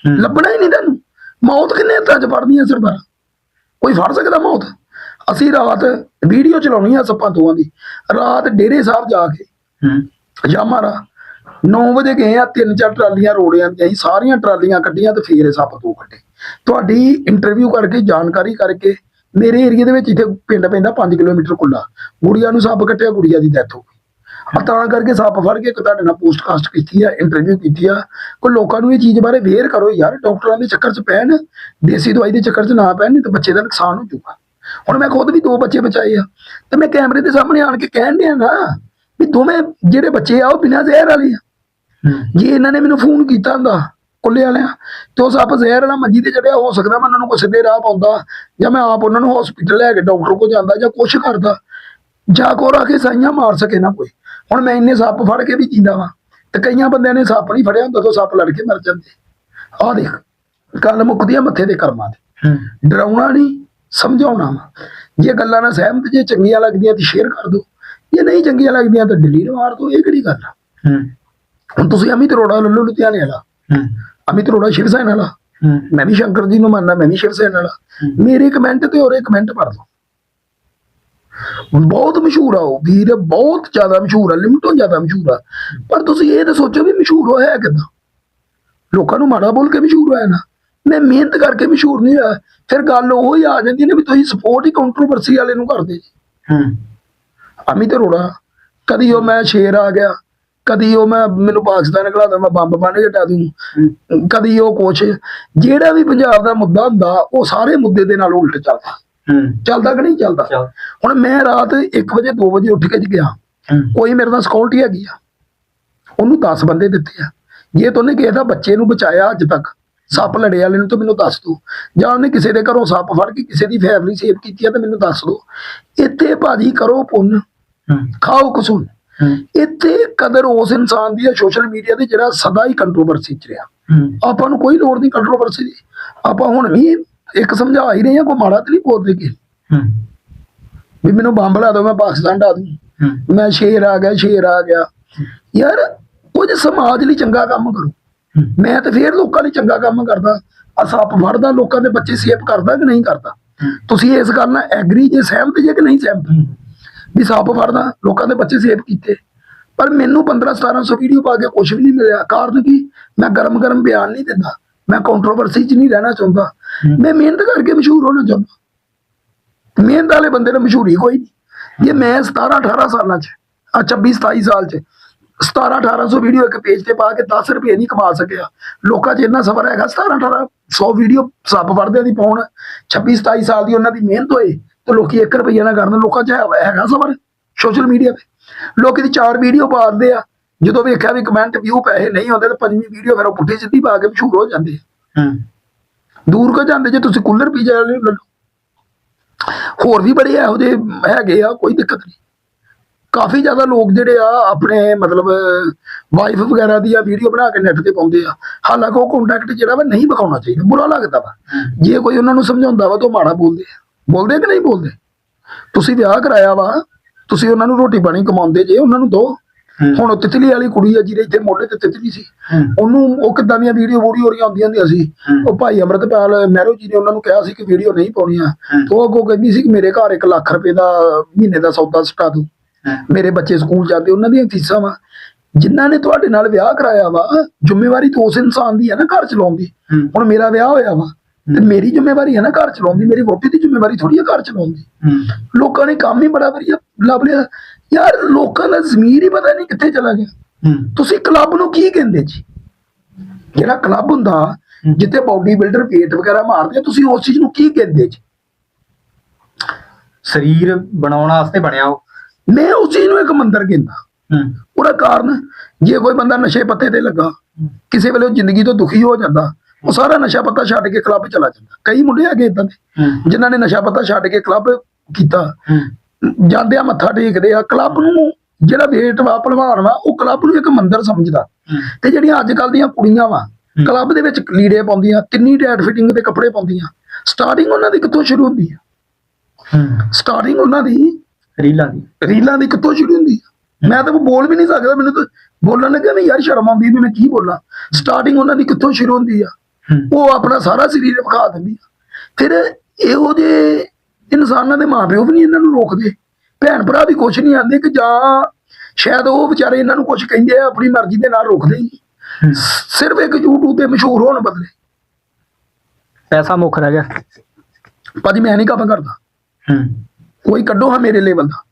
ਹੂੰ। ਲੱਭਣਾ ਹੀ ਨਹੀਂ ਤੁਹਾਨੂੰ ਮੌਤ ਕਿੰਨੇ ਹੱਥਾਂ 'ਚ ਫੜਦੀਆਂ ਸਰਦਾਰ? ਕੋਈ ਫੜ ਸਕਦਾ ਮੌਤ? ਅਸੀਂ ਰਾਤ ਵੀਡੀਓ ਚਲਾਉਣੀ ਆ ਸੱਪਾਂ ਦੋਆਂ ਦੀ। ਰਾਤ ਡੇਰੇ ਸਾਹਿਬ ਜਾ ਕੇ ਹੂੰ। ਜਾ ਮਾਰਾ। 9 ਵਜੇ ਗਏ ਆ ਤਿੰਨ ਚਾਰ ਟਰਾਲੀਆਂ ਰੋੜਿਆਂ ਦੀਆਂ ਅਸੀਂ ਸਾਰੀਆਂ ਟਰਾਲੀਆਂ ਕੱਢੀਆਂ ਤੇ ਫੇਰ ਇਹ ਸੱਪ ਦੋ ਕੱਢੇ। ਤੁਹਾਡੀ ਇੰਟਰਵਿਊ ਕਰਕੇ ਜਾਣਕਾਰੀ ਕਰਕੇ ਮੇਰੇ ਏਰੀਆ ਦੇ ਵਿੱਚ ਇੱਥੇ ਪਿੰਡ ਪੈਂਦਾ 5 ਕਿਲੋਮੀਟਰ ਕੁੱਲਾ ਗੁੜੀਆ ਨੂੰ ਸੱਪ ਕੱਟਿਆ ਗੁੜੀਆ ਦੀ ਡੈਥ ਹੋ ਗਈ। ਤਾਂ ਕਰਕੇ ਸੱਪ ਫੜ ਕੇ ਇੱਕ ਤੁਹਾਡੇ ਨਾਲ ਪੋਸਟਕਾਸਟ ਕੀਤੀ ਆ ਇੰਟਰਵਿਊ ਕੀਤੀ ਆ। ਕੋਈ ਲੋਕਾਂ ਨੂੰ ਇਹ ਚੀਜ਼ ਬਾਰੇ ਵੇਅਰ ਕਰੋ ਯਾਰ ਡਾਕਟਰਾਂ ਦੇ ਚੱਕਰ 'ਚ ਪੈਣ ਦੇਸੀ ਦਵਾਈ ਦੇ ਚੱਕਰ 'ਚ ਨਾ ਪੈਣ ਨਹੀਂ ਤਾਂ ਬੱਚੇ ਦਾ ਨੁਕਸਾਨ ਹੋ ਜਾਊਗਾ। ਹੁਣ ਮੈਂ ਖੁਦ ਵੀ ਦੋ ਬੱਚੇ ਬਚਾਏ ਆ ਤੇ ਮੈਂ ਕੈਮਰੇ ਦੇ ਸਾਹਮਣੇ ਆਣ ਕੇ ਕਹਿਣ ਡਿਆ ਨਾ ਵੀ ਦੋਵੇਂ ਜਿਹੜੇ ਬੱਚੇ ਆ ਉਹ ਬਿਨਾਂ ਜ਼ਹਿਰ ਵਾਲੇ ਆ। ਜੇ ਇਹਨਾਂ ਨੇ ਮੈਨੂੰ ਫੋਨ ਕੀਤਾ ਹੁੰਦਾ ਕੁੱਲੇ ਵਾਲਿਆਂ ਤੇ ਉਹ ਸੱਪ ਜ਼ਹਿਰ ਵਾਲਾ ਮੰਜੀ ਤੇ ਚੜਿਆ ਹੋ ਸਕਦਾ ਮੈਂ ਉਹਨਾਂ ਨੂੰ ਕੋਈ ਸਿੱਧੇ ਰਾਹ ਪਾਉਂਦਾ ਜਾਂ ਮੈਂ ਆਪ ਉਹਨਾਂ ਨੂੰ ਹਸਪੀਟਲ ਲੈ ਕੇ ਡਾਕਟਰ ਕੋਲ ਜਾਂਦਾ ਜਾਂ ਕੁਛ ਕਰਦਾ। ਜਾਂ ਕੋ ਰੱਖ ਕੇ ਸਾਈਆਂ ਮਾਰ ਸਕੇ ਨਾ ਕੋਈ। ਹੁਣ ਮੈਂ ਇੰਨੇ ਸੱਪ ਫੜ ਕੇ ਵੀ ਜੀਂਦਾ ਵਾਂ ਤੇ ਕਈਆਂ ਬੰਦਿਆਂ ਨੇ ਸੱਪ ਨਹੀਂ ਫੜਿਆ ਹੁੰਦਾ ਤਾਂ ਸੱਪ ਲੜ ਕੇ ਮਰ ਜਾਂਦੇ। ਆਹ ਦੇਖ ਗੱਲ ਮੁੱਕਦੀ ਆ ਮੱਥੇ ਦੇ ਕਰਮਾਂ ਦੇ ਡਰਾਉਣਾ ਨਹੀਂ ਸਮਝਾਉਣਾ ਵਾ। ਜੇ ਗੱਲਾਂ ਨਾਲ ਸਹਿਮਤ ਜੇ ਚੰਗੀਆਂ ਲੱਗਦੀਆਂ ਤਾਂ ਸ਼ੇਅਰ ਕਰ ਦਿਓ ਜੇ ਨਹੀਂ ਚੰਗੀਆਂ ਲੱਗਦੀਆਂ ਤਾਂ ਡਿਲੀਟ ਮਾਰ ਦਿਓ ਇਹ ਕਿਹੜੀ ਗੱਲ ਆ? ਹੂੰ। ਹੁਣ ਤੁਸੀਂ ਅਮਿਤ ਅਰੋੜਾ ਲੈ ਲਓ ਲੁਧਿਆਣੇ ਵਾਲਾ। ਹੂੰ। ਅਮਿਤ ਅਰੋੜਾ ਸ਼ਿਵ ਸੈਨਾ ਵਾਲਾ ਮੈਂ ਵੀ ਸ਼ੰਕਰ ਜੀ ਨੂੰ ਮੰਨਦਾ ਮੈਂ ਵੀ ਸ਼ਿਵ ਸੈਨਾ ਵਾਲਾ। ਮੇਰੇ ਕਮੈਂਟ ਤੇ ਉਹਰੇ ਕਮੈਂਟ ਪੜ ਲਓ ਬਹੁਤ ਮਸ਼ਹੂਰ ਆ ਉਹ ਵੀਰ ਬਹੁਤ ਜ਼ਿਆਦਾ ਮਸ਼ਹੂਰ ਆ ਲਿਮਟੋਂ ਜ਼ਿਆਦਾ ਮਸ਼ਹੂਰ ਆ। ਪਰ ਤੁਸੀਂ ਇਹ ਤਾਂ ਸੋਚੋ ਵੀ ਮਸ਼ਹੂਰ ਹੋਇਆ ਕਿਦਾਂ? ਲੋਕਾਂ ਨੂੰ ਮਾੜਾ ਬੋਲ ਕੇ ਮਸ਼ਹੂਰ ਹੋਇਆ ਨਾ। ਮੈਂ ਮਿਹਨਤ ਕਰਕੇ ਮਸ਼ਹੂਰ ਨਹੀਂ ਹੋਇਆ। ਫਿਰ ਗੱਲ ਉਹ ਹੀ ਆ ਜਾਂਦੀ ਨੇ ਵੀ ਤੁਸੀਂ ਸਪੋਰਟ ਹੀ ਕੰਟਰੋਵਰਸੀ ਵਾਲੇ ਨੂੰ ਕਰਦੇ ਜੀ। ਹੂੰ। ਅਮਿਤ ਅਰੋੜਾ ਕਦੀ ਉਹ ਮੈਂ ਸ਼ੇਰ ਆ ਗਿਆ। ਕਦੀ ਉਹ ਮੈਂ ਮੈਨੂੰ ਪਾਕਿਸਤਾਨ ਘਲਾ ਦਾ ਮੈਂ ਬੰਬ ਬੰਨ ਕੇ ਟਾ ਦੂੰ। ਕਦੀ ਉਹ ਕੁਛ। ਜਿਹੜਾ ਵੀ ਪੰਜਾਬ ਦਾ ਮੁੱਦਾ ਹੁੰਦਾ ਉਹ ਸਾਰੇ ਮੁੱਦੇ ਦੇ ਨਾਲ ਉਲਟ ਚੱਲਦਾ। ਚੱਲਦਾ ਕਿ ਨਹੀਂ ਚੱਲਦਾ? ਚੱਲ। ਹੁਣ ਮੈਂ ਰਾਤ 1 ਵਜੇ 2 ਵਜੇ ਉੱਠ ਕੇ ਜ ਗਿਆ। ਕੋਈ ਮੇਰੇ ਨਾਲ ਸਕਿਉਰਟੀ ਹੈਗੀ ਆ। ਉਹਨੂੰ 10 ਬੰਦੇ ਦਿੱਤੇ ਆ। ਜੇ ਤੋਨੇ ਕਿਸੇ ਦਾ ਬੱਚੇ ਨੂੰ ਬਚਾਇਆ ਅੱਜ ਤੱਕ ਸੱਪ ਲੜੇ ਵਾਲੇ ਨੂੰ ਤਾਂ ਮੈਨੂੰ ਦੱਸ ਦਿਓ ਜਾਂ ਉਹਨੇ ਕਿਸੇ ਦੇ ਘਰੋਂ ਸੱਪ ਫੜ ਕੇ ਕਿਸੇ ਦੀ ਫੈਮਿਲੀ ਸੇਵ ਕੀਤੀ ਆ ਤਾਂ ਮੈਨੂੰ ਦੱਸ ਦਿਓ ਇੱਥੇ ਭਾਜੀ ਕਰੋ ਪੁੰਨ। ਖਾਓ ਕਸੂਨ। ਇੱਥੇ ਕਦਰ ਉਸ ਇਨਸਾਨ ਦੀ ਹੈ ਸੋਸ਼ਲ ਮੀਡੀਆ ਤੇ ਜਿਹੜਾ ਸਦਾ ਹੀ ਕੰਟਰੋਵਰਸੀ ਚ ਰਿਹਾ। ਆਪਾਂ ਨੂੰ ਕੋਈ ਲੋੜ ਨਹੀਂ ਕੰਟਰੋਵਰਸੀ ਦੀ। ਆਪਾਂ ਹੁਣ ਵੀ ਇੱਕ ਸਮਝਾ ਹੀ ਰਹੇ ਹਾਂ ਕੋਈ ਮਾੜਾ ਤੇ ਨਹੀਂ ਬੋਲਦੇ ਕਿ। ਹੂੰ। ਵੀ ਮੈਨੂੰ ਬੰਬ ਲਾ ਦਿਓ ਮੈਂ ਪਾਕਿਸਤਾਨ ਡਾ ਦੂੰ। ਮੈਂ ਸ਼ੇਰ ਆ ਗਿਆ ਸ਼ੇਰ ਆ ਗਿਆ। ਯਾਰ ਕੁਝ ਸਮਾਜ ਲਈ ਚੰਗਾ ਕੰਮ ਕਰੋ। ਮੈਂ ਤੇ ਫੇਰ ਲੋਕਾਂ ਲਈ ਚੰਗਾ ਕੰਮ ਕਰਦਾ। ਆ ਸੱਪ ਫੜਦਾ ਲੋਕਾਂ ਦੇ ਬੱਚੇ ਸੇਫ ਕਰਦਾ ਕਿ ਨਹੀਂ ਕਰਦਾ? ਤੁਸੀਂ ਇਸ ਗੱਲ ਨਾਲ ਐਗਰੀ ਜੇ ਸਹਿਮਤ ਜੇ ਕਿ ਨਹੀਂ ਸਹਿਮਤ? ਵੀ ਸੱਪ ਫੜਦਾ ਲੋਕਾਂ ਦੇ ਬੱਚੇ ਸੇਫ ਕੀਤੇ। ਪਰ ਮੈਨੂੰ 15 1700 ਵੀਡੀਓ ਪਾ ਕੇ ਕੁਝ ਵੀ ਨਹੀਂ ਮਿਲਿਆ। ਕਾਰਨ ਕੀ? ਮੈਂ ਗਰਮ ਗਰਮ ਬਿਆਨ ਨਹੀਂ ਦਿੰਦਾ। ਮੈਂ ਕੰਟਰੋਵਰਸੀ 'ਚ ਨਹੀਂ ਰਹਿਣਾ ਚਾਹੁੰਦਾ। ਮੈਂ ਮਿਹਨਤ ਕਰਕੇ ਮਸ਼ਹੂਰ ਹੋਣਾ ਚਾਹੁੰਦਾ। ਮਿਹਨਤ ਵਾਲੇ ਬੰਦੇ ਨੂੰ ਮਸ਼ਹੂਰੀ ਕੋਈ ਨਹੀਂ। ਜੇ ਮੈਂ 17 18 ਸਾਲਾਂ 'ਚ ਆ 26 27 ਸਾਲ 'ਚ 17 1800 ਵੀਡੀਓ ਇੱਕ ਪੇਜ ਤੇ ਪਾ ਕੇ 10 ਰੁਪਏ ਨਹੀਂ ਕਮਾ ਸਕਿਆ। ਲੋਕਾਂ 'ਚ ਇੰਨਾ ਸਬਰ ਹੈਗਾ 17 18 100 ਵੀਡੀਓ ਸੱਪ ਵੜਦਿਆਂ ਦੀ ਪਾਉਣ 26 27 ਸਾਲ ਦੀ ਉਹਨਾਂ ਦੀ ਮਿਹਨਤ ਹੋਏ ਤੇ ਲੋਕੀ 1 ਰੁਪਈਆ ਨਾ ਕਰਨ ਲੋਕਾਂ 'ਚ ਹੈਗਾ ਸਬਰ ਸੋਸ਼ਲ ਮੀਡੀਆ ਤੇ। ਲੋਕੀ ਦੀ ਚਾਰ ਵੀਡੀਓ ਪਾ ਦਿੰਦੇ ਆ ਜਦੋਂ ਵੇਖਿਆ ਵੀ ਕਮੈਂਟ ਵਿਊ ਪੈਸੇ ਨਹੀਂ ਆਉਂਦੇ ਤਾਂ ਪੰਜਵੀਂ ਵੀਡੀਓ ਫਿਰ ਉਹ ਪੁੱਠੀ ਸਿੱਧੀ ਪਾ ਕੇ ਮਸ਼ਹੂਰ ਹੋ ਜਾਂਦੇ ਆ। ਹੂੰ। ਦੂਰ ਕੋ ਜਾਂਦੇ ਜੇ ਤੁਸੀਂ ਕੂਲਰ ਪੀ ਜਾ ਲੈ ਲਓ ਹੋਰ ਵੀ ਬੜੇ ਇਹੋ ਜਿਹੇ ਹੈਗੇ ਆ ਕੋਈ ਦਿੱਕਤ ਨਹੀਂ। ਕਾਫੀ ਜ਼ਿਆਦਾ ਲੋਕ ਜਿਹੜੇ ਆ ਆਪਣੇ ਮਤਲਬ ਵਾਈਫ ਵਗੈਰਾ ਦੀ ਆ ਵੀਡੀਓ ਬਣਾ ਕੇ ਨੈਟ ਤੇ ਪਾਉਂਦੇ ਆ। ਹਾਲਾਂਕਿ ਉਹ ਕੰਟੈਕਟ ਜਿਹੜਾ ਵਾ ਨਹੀਂ ਵਿਖਾਉਣਾ ਚਾਹੀਦਾ ਬੁਰਾ ਲੱਗਦਾ ਵਾ। ਜੇ ਕੋਈ ਉਹਨਾਂ ਨੂੰ ਸਮਝਾਉਂਦਾ ਵਾ ਤਾਂ ਉਹ ਮਾੜਾ ਬੋਲਦੇ ਆ। ਬੋਲਦੇ ਕਿ ਨਹੀਂ ਬੋਲਦੇ? ਤੁਸੀਂ ਵਿਆਹ ਕਰਾਇਆ ਵਾ ਤੁਸੀਂ ਉਹਨਾਂ ਨੂੰ ਰੋਟੀ ਪਾਣੀ ਕਮਾਉਂਦੇ ਜੇ ਉਹਨਾਂ ਨੂੰ ਦੋ। ਹੁਣ ਉਹ ਤਿਤਲੀ ਵਾਲੀ ਕੁੜੀ ਆ ਜਿਹਦੇ ਇੱਥੇ ਮੋਢੇ ਤੇ ਤਿਤਲੀ ਸੀ। ਉਹਨੂੰ ਉਹ ਕਿੱਦਾਂ ਦੀਆਂ ਵੀਡੀਓ ਵੀਡੀਓ ਹੋਰੀਆਂ ਆਉਂਦੀਆਂ ਹੁੰਦੀਆਂ ਸੀ। ਉਹ ਭਾਈ ਅਮਰਤਪਾਲ ਮਹਿਰੋ ਜੀ ਨੇ ਉਹਨਾਂ ਨੂੰ ਕਿਹਾ ਸੀ ਕਿ ਵੀਡੀਓ ਨਹੀਂ ਪਾਉਣੀਆਂ। ਤੇ ਉਹ ਅੱਗੋਂ ਕਹਿੰਦੀ ਸੀ ਕਿ ਮੇਰੇ ਘਰ 1 ਲੱਖ ਰੁਪਏ ਦਾ ਮਹੀਨੇ ਦਾ ਸੌਦਾ ਸਟਾ ਦੂ ਮੇਰੇ ਬੱਚੇ ਸਕੂਲ ਜਾਂਦੇ ਉਹਨਾਂ ਦੀਆਂ ਫੀਸਾਂ ਵਾ। ਜਿਨ੍ਹਾਂ ਨੇ ਤੁਹਾਡੇ ਨਾਲ ਵਿਆਹ ਕਰਾਇਆ ਵਾ ਜ਼ਿੰਮੇਵਾਰੀ ਤਾਂ ਉਸ ਇਨਸਾਨ ਦੀ ਹੈ ਨਾ ਘਰ ਚਲਾਉਣ ਦੀ। ਹੁਣ ਮੇਰਾ ਵਿਆਹ ਹੋਇਆ ਵਾ। ਤੇ ਮੇਰੀ ਜ਼ਿੰਮੇਵਾਰੀ ਹੈ ਨਾ ਘਰ ਚਲਾਉਣ ਦੀ ਮੇਰੀ ਵੋਟੀ ਦੀ ਜ਼ਿੰਮੇਵਾਰੀ ਥੋੜੀ ਹੈ ਘਰ ਚਲਾਉਣ ਦੀ। ਹੂੰ। ਲੋਕਾਂ ਨੇ ਕੰਮ ਹੀ ਬੜਾ ਵਧੀਆ ਲੱਭ ਲਿਆ। ਯਾਰ ਲੋਕਾਂ ਦਾ ਜ਼ਮੀਰ ਹੀ ਪਤਾ ਨਹੀਂ ਕਿੱਥੇ ਚਲਾ ਗਿਆ। ਹੂੰ। ਤੁਸੀਂ ਕਲੱਬ ਨੂੰ ਕੀ ਕਹਿੰਦੇ ਜੀ? ਜਿਹੜਾ ਕਲੱਬ ਹੁੰਦਾ ਜਿੱਥੇ ਬਾਡੀ ਬਿਲਡਰ ਪੇਟ ਵਗੈਰਾ ਮਾਰਦੇ ਤੁਸੀਂ ਉਸ ਚੀਜ਼ ਨੂੰ ਕੀ ਕਹਿੰਦੇ ਜੀ? ਸਰੀਰ ਬਣਾਉਣ ਵਾਸਤੇ ਬਣਿਆ ਉਹ। ਮੈਂ ਉਸ ਚੀਜ਼ ਨੂੰ ਇੱਕ ਮੰਦਰ ਕਹਿੰਦਾ। ਹੂੰ। ਉਹਦਾ ਕਾਰਨ ਜੇ ਕੋਈ ਬੰਦਾ ਨਸ਼ੇ ਪੱਤੇ ਤੇ ਲੱਗਾ ਕਿਸੇ ਵੇਲੇ ਜ਼ਿੰਦਗੀ ਤੋਂ ਦੁਖੀ ਹੋ ਜਾਂਦਾ ਉਹ ਸਾਰਾ ਨਸ਼ਾ ਪੱਤਾ ਛੱਡ ਕੇ ਕਲੱਬ ਚਲਾ ਜਾਂਦਾ। ਕਈ ਮੁੰਡੇ ਹੈਗੇ ਇਦਾਂ ਦੇ ਜਿਨ੍ਹਾਂ ਨੇ ਨਸ਼ਾ ਪੱਤਾ ਛੱਡ ਕੇ ਕਲੱਬ ਕੀਤਾ। ਜਾਂਦੇ ਆ ਮੱਥਾ ਟੇਕਦੇ ਆ ਕਲੱਬ ਨੂੰ ਜਿਹੜਾ ਵੇਟ ਵਾ ਭਲਵਾਨ ਵਾ ਉਹ ਕਲੱਬ ਨੂੰ ਇੱਕ ਮੰਦਰ ਸਮਝਦਾ। ਤੇ ਜਿਹੜੀਆਂ ਅੱਜ ਕੱਲ ਦੀਆਂ ਕੁੜੀਆਂ ਵਾ ਕਲੱਬ ਦੇ ਵਿੱਚ ਲੀੜੇ ਪਾਉਂਦੀਆਂ ਕਿੰਨੀ ਟਾਈਟ ਫਿਟਿੰਗ ਦੇ ਕੱਪੜੇ ਪਾਉਂਦੀਆਂ। ਸਟਾਰਟਿੰਗ ਉਹਨਾਂ ਦੀ ਕਿੱਥੋਂ ਸ਼ੁਰੂ ਹੁੰਦੀ ਆ? ਸਟਾਰਟਿੰਗ ਉਹਨਾਂ ਦੀ ਰੀਲਾਂ ਦੀ। ਰੀਲਾਂ ਦੀ ਕਿੱਥੋਂ ਸ਼ੁਰੂ ਹੁੰਦੀ ਆ? ਮੈਂ ਤਾਂ ਬੋਲ ਵੀ ਨਹੀਂ ਸਕਦਾ ਮੈਨੂੰ ਤਾਂ ਬੋਲਣ ਲੱਗਿਆ ਵੀ ਯਾਰ ਸ਼ਰਮ ਆਉਂਦੀ ਵੀ ਮੈਂ ਕੀ ਬੋਲਾਂ। ਸਟਾਰਟਿੰਗ ਉਹਨਾਂ ਦੀ ਕਿੱਥੋਂ ਸ਼ੁਰੂ ਹੁੰਦੀ ਆ? ਉਹ ਆਪਣਾ ਸਾਰਾ ਸਰੀਰ ਵਿਖਾ ਦਿੰਦੀ ਫਿਰ ਇਹੋ ਜਿਹੇ ਇਨਸਾਨਾਂ ਦੇ ਮਾਪਿਓ ਵੀ ਨਹੀਂ ਇਹਨਾਂ ਨੂੰ ਰੋਕਦੇ। ਭੈਣ ਭਰਾ ਵੀ ਕੁਛ ਨਹੀਂ ਆਂਦੇ ਕਿ ਜਾਂ ਸ਼ਾਇਦ ਉਹ ਵਿਚਾਰੇ ਇਹਨਾਂ ਨੂੰ ਕੁਛ ਕਹਿੰਦੇ ਆ ਆਪਣੀ ਮਰਜ਼ੀ ਦੇ ਨਾਲ ਰੋਕਦੇ ਹੀ। ਸਿਰਫ ਇੱਕ YouTube ਤੇ ਮਸ਼ਹੂਰ ਹੋਣ ਬਦਲੇ। ਪੈਸਾ ਮੁੱਖ ਰਹਿ ਗਿਆ। ਭਾਜੀ ਮੈਂ ਨਹੀਂ ਕੰਮ ਕਰਦਾ। ਹੂੰ। ਕੋਈ ਕੱਢੋ ਹਾਂ ਮੇਰੇ ਲੈਵਲ ਦਾ।